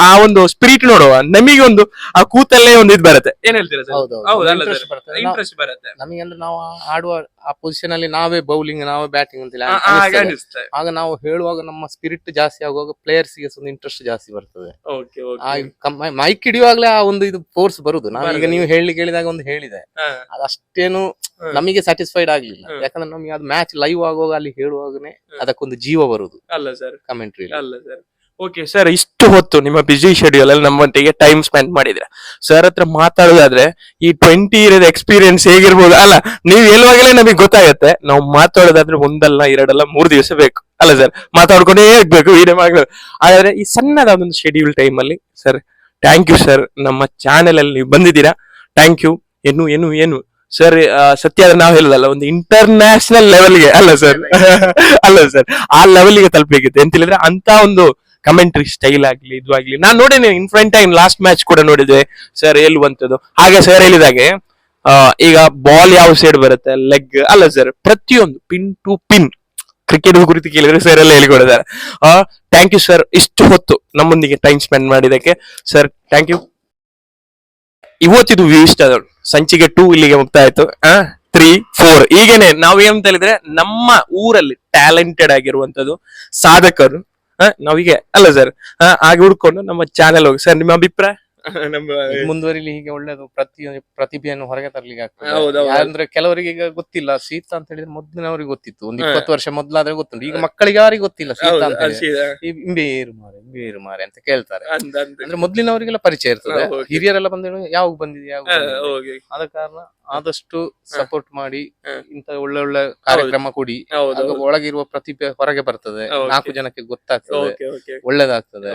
ಆ ಒಂದು ಸ್ಪಿರಿಟ್ ನೋಡುವ ನಮಗೆ ಒಂದು ಆ ಕೂತಲ್ಲೇ ಒಂದು ಇದು ಬರುತ್ತೆ. ಏನ್ ಹೇಳ್ತೀರಾ ಸರ್? ಹೌದೌದು. ಹೌದಲ್ಲ Interest ಸರ್. ಬರ್ತದೆ. ಇಂಟ್ರೆಸ್ಟ್ ಬರುತ್ತೆ. ನಮಗೆ ಅಂದ್ರೆ ನಾವು ಆಡುವ ಆ ಪೊಸಿಷನ್ ಅಲ್ಲಿ ನಾವೇ ಬೌಲಿಂಗ್ ನಾವೇ ಬ್ಯಾಟಿಂಗ್ ಅಂತ ಆ- ಆ- ಹಾಗೆ ಅನಿಸ್ತದೆ. ಅನಿಸ್ತದೆ ಆಗ ನಾವು ಹೇಳುವಾಗ ನಮ್ಮ ಸ್ಪಿರಿಟ್ ಜಾಸ್ತಿ ಆಗುವಾಗ ಪ್ಲೇಯರ್ಸ್ಗೆ ಒಂದು ಇಂಟ್ರೆಸ್ಟ್ ಜಾಸ್ತಿ ಬರ್ತದೆ. ಓಕೆ ಆ ಓಕೆ ಮೈಕ್ ಹಿಡಿಯುವಾಗಲೇ ಆ ಒಂದು ಇದು ಫೋರ್ಸ್ ಬರುದು. ನಾನು ಈಗ ಬರುದು. ನೀವು ಹೇಳಿ ಕೇಳಿದಾಗ ಒಂದು ಹೇಳಿದೆ. ಅದಷ್ಟೇನು ಹ್ಮ್. ನಮಗೆ ಸ್ಯಾಟಿಸ್ಫೈಡ್ ಆಗ್ಲಿಲ್ಲ. ಹ್ಮ್. ಯಾಕಂದ್ರೆ ನಮಗೆ ಅದು ಮ್ಯಾಚ್ ಲೈವ್ ಆಗುವಾಗ ಅಲ್ಲಿ ಹೇಳುವಾಗನೇ ಅದಕ್ಕೊಂದು ಜೀವ ಬರುದು. ಅಲ್ಲ ಸರ್. ಕಮೆಂಟ್ರಿ ಅಲ್ಲ ಸರ್. ಓಕೆ ಸರ್ ಇಷ್ಟು ಹೊತ್ತು ನಿಮ್ಮ ಬಿಸಿ ಶೆಡ್ಯೂಲ್ ಅಲ್ಲಿ ನಮ್ಮೊಂದಿಗೆ ಟೈಮ್ ಸ್ಪೆಂಡ್ ಮಾಡಿದ್ರೆ. ಸರ್ ಹತ್ರ ಮಾತಾಡೋದಾದ್ರೆ ಈ ಟ್ವೆಂಟಿ ಇಯರ್ ಎಕ್ಸ್ಪೀರಿಯನ್ಸ್ ಹೇಗಿರ್ಬೋದು? ಅಲ್ಲ ನೀವು ಹೇಳುವಾಗಲೇ ನಮಗೆ ಗೊತ್ತಾಗುತ್ತೆ. ನಾವು ಮಾತಾಡೋದಾದ್ರೆ ಒಂದಲ್ಲ ಎರಡಲ್ಲ ಮೂರು ದಿವಸ ಬೇಕು. ಅಲ್ಲ ಸರ್ ಮಾತಾಡ್ಕೊಂಡೇ ಇರ್ಬೇಕು ವಿಡಿಯೋ ಮಾಡಿ ಹಾಗಾದ್ರೆ ಈ ಸಣ್ಣದಾದ ಒಂದು ಶೆಡ್ಯೂಲ್ ಟೈಮ್ ಅಲ್ಲಿ ಸರ್ ಥ್ಯಾಂಕ್ ಯು ಸರ್ ನಮ್ಮ ಚಾನೆಲ್ ಅಲ್ಲಿ ನೀವು ಬಂದಿದ್ದೀರಾ? ಥ್ಯಾಂಕ್ ಯು ಏನು ಏನು ಏನು? ಸರ್ ಸತ್ಯ ಆದ್ರೆ ನಾವು ಹೇಳೋದಲ್ಲ ಒಂದು ಇಂಟರ್ನ್ಯಾಷನಲ್ ಲೆವೆಲ್ಗೆ ಅಲ್ಲ ಸರ್ ಅಲ್ಲ ಸರ್ ಆ ಲೆವೆಲ್ಗೆ ತಲುಪಬೇಕಿತ್ತು. ಅಂತ ಹೇಳಿದ್ರೆ ಅಂತ ಒಂದು ಕಮೆಂಟ್ರಿ ಸ್ಟೈಲ್ ಆಗ್ಲಿ, ಇದು ಆಗ್ಲಿ. ನಾನು ನೋಡೇನೆ in front time last match ಕೂಡ ನೋಡಿದ್ವಿ. ಸರ್ ಹೇಳುವಂಥದ್ದು. ಹಾಗೆ ಸರ್ ಹೇಳಿದಾಗೆ ಈಗ ಬಾಲ್ ಯಾವ ಸೈಡ್ ಬರುತ್ತೆ? ಲೆಗ್ ಅಲ್ಲ ಸರ್ ಪ್ರತಿಯೊಂದು ಪಿನ್ ಟು ಪಿನ್ ಕ್ರಿಕೆಟ್ ಕುರಿತು ಕೇಳಿದ್ರೆ ಸರ್ ಎಲ್ಲ ಹೇಳಿಕೊಡಿದ್ದಾರೆ ಥ್ಯಾಂಕ್ ಯು ಸರ್ ಇಷ್ಟು ಹೊತ್ತು ನಮ್ಮೊಂದಿಗೆ ಟೈಮ್ ಸ್ಪೆಂಡ್ ಮಾಡಿದಕ್ಕೆ ಸರ್ ಥ್ಯಾಂಕ್ ಯು ಇವತ್ತಿದು ಇಷ್ಟ ಸಂಚಿಗೆ ಟೂ ಇಲ್ಲಿಗೆ ಮುಕ್ತಾಯ ಆಯ್ತು ತ್ರೀ ಫೋರ್ ಈಗೇನೆ ನಾವು ಏನಂತ ಹೇಳಿದ್ರೆ ನಮ್ಮ ಊರಲ್ಲಿ ಟ್ಯಾಲೆಂಟೆಡ್ ಆಗಿರುವಂತದ್ದು ಸಾಧಕರು. ನಾವೀಗೆ ಅಲ್ಲ ಸರ್ ಹಾಗೆ ಹುಡ್ಕೊಂಡು ನಮ್ಮ ಚಾನೆಲ್ ಹೋಗಿ. ಸರ್ ನಿಮ್ಮ ಅಭಿಪ್ರಾಯ? ನಮ್ಮ ಮುಂದುವರಿಲಿ ಹೀಗೆ ಒಳ್ಳೇದು ಪ್ರತಿ ಪ್ರತಿಭೆಯನ್ನು ಹೊರಗೆ ತರ್ಲಿಕ್ಕೆ ಆಗ್ತದೆ. ಅಂದ್ರೆ ಕೆಲವರಿಗೆ ಈಗ ಗೊತ್ತಿಲ್ಲ. ಶೀತ ಅಂತ ಹೇಳಿದ್ರೆ ಮೊದ್ಲಿನವರಿಗೆ ಗೊತ್ತಿತ್ತು. ಒಂದು. ಇಪ್ಪತ್ತು ವರ್ಷ ಮೊದ್ಲಾದ್ರೆ ಗೊತ್ತುಂಟು. ಈಗ ಮಕ್ಕಳಿಗೆ ಯಾರಿಗೆ ಗೊತ್ತಿಲ್ಲ. ಶೀತ ಅಂತ. ಇಂಬೇರು ಮಾರೆ ಇಂಬೇರು ಮಾರೆ ಅಂತ ಕೇಳ್ತಾರೆ. ಅಂದ್ ಅಂದ್. ಅಂದ್ರೆ ಮೊದ್ಲಿನವರಿಗೆಲ್ಲ ಪರಿಚಯ ಇರ್ತದೆ. ಹಿರಿಯರೆಲ್ಲ ಬಂದ ಯಾವಾಗ ಬಂದಿದೆ ಯಾವಾಗ ಆ, ಆದ ಕಾರಣ ಆದಷ್ಟು ಸಪೋರ್ಟ್ ಮಾಡಿ. ಇಂತ ಒಳ್ಳೆ ಒಳ್ಳೆ ಕಾರ್ಯಕ್ರಮ ಕೊಡಿ. ಆಗ ಒಳಗಿರುವ ಪ್ರತಿಭೆ ಹೊರಗೆ ಬರ್ತದೆ. ನಾಲ್ಕು ಜನಕ್ಕೆ ಗೊತ್ತಾಗ್ತದೆ. ಒಳ್ಳೇದಾಗ್ತದೆ.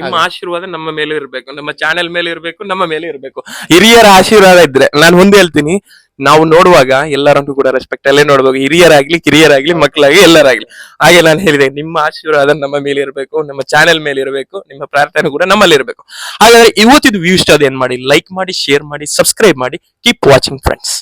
ನಿಮ್ಮ ಆಶೀರ್ವಾದ ನಮ್ಮ ಮೇಲೆ ಇರಬೇಕು. ನಮ್ಮ ಚಾನೆಲ್ ಮೇಲೆ ಇರಬೇಕು ನಮ್ಮ ಮೇಲೆ ಇರಬೇಕು. ಹಿರಿಯರ ಆಶೀರ್ವಾದ ಇದ್ರೆ ನಾನು ಮುಂದೆ ಹೇಳ್ತೀನಿ. ನಾವು ನೋಡುವಾಗ ಎಲ್ಲರನ್ನು ಕೂಡ ರೆಸ್ಪೆಕ್ಟ್ ಅಲ್ಲೇ ನೋಡ್ಬೇಕು, ಹಿರಿಯರಾಗ್ಲಿ, ಕಿರಿಯರಾಗ್ಲಿ, ಮಕ್ಕಳಾಗ್ಲಿ, ಎಲ್ಲರಾಗ್ಲಿ. ಹಾಗೆ ನಾನು ಹೇಳಿದೆ, ನಿಮ್ಮ ಆಶೀರ್ವಾದ ನಮ್ಮ ಮೇಲೆ ಇರಬೇಕು, ನಮ್ಮ ಚಾನೆಲ್ ಮೇಲೆ ಇರಬೇಕು, ನಿಮ್ಮ ಪ್ರಾರ್ಥನೆ ಕೂಡ ನಮ್ಮಲ್ಲಿ ಇರಬೇಕು. ಹಾಗಾದ್ರೆ ಇವತ್ತಿದು ವ್ಯೂ ಇಷ್ಟ ಅದೇನ್ ಮಾಡಿ? ಲೈಕ್ ಮಾಡಿ ಶೇರ್ ಮಾಡಿ ಸಬ್ಸ್ಕ್ರೈಬ್ ಮಾಡಿ ಕೀಪ್ ವಾಚಿಂಗ್ ಫ್ರೆಂಡ್ಸ್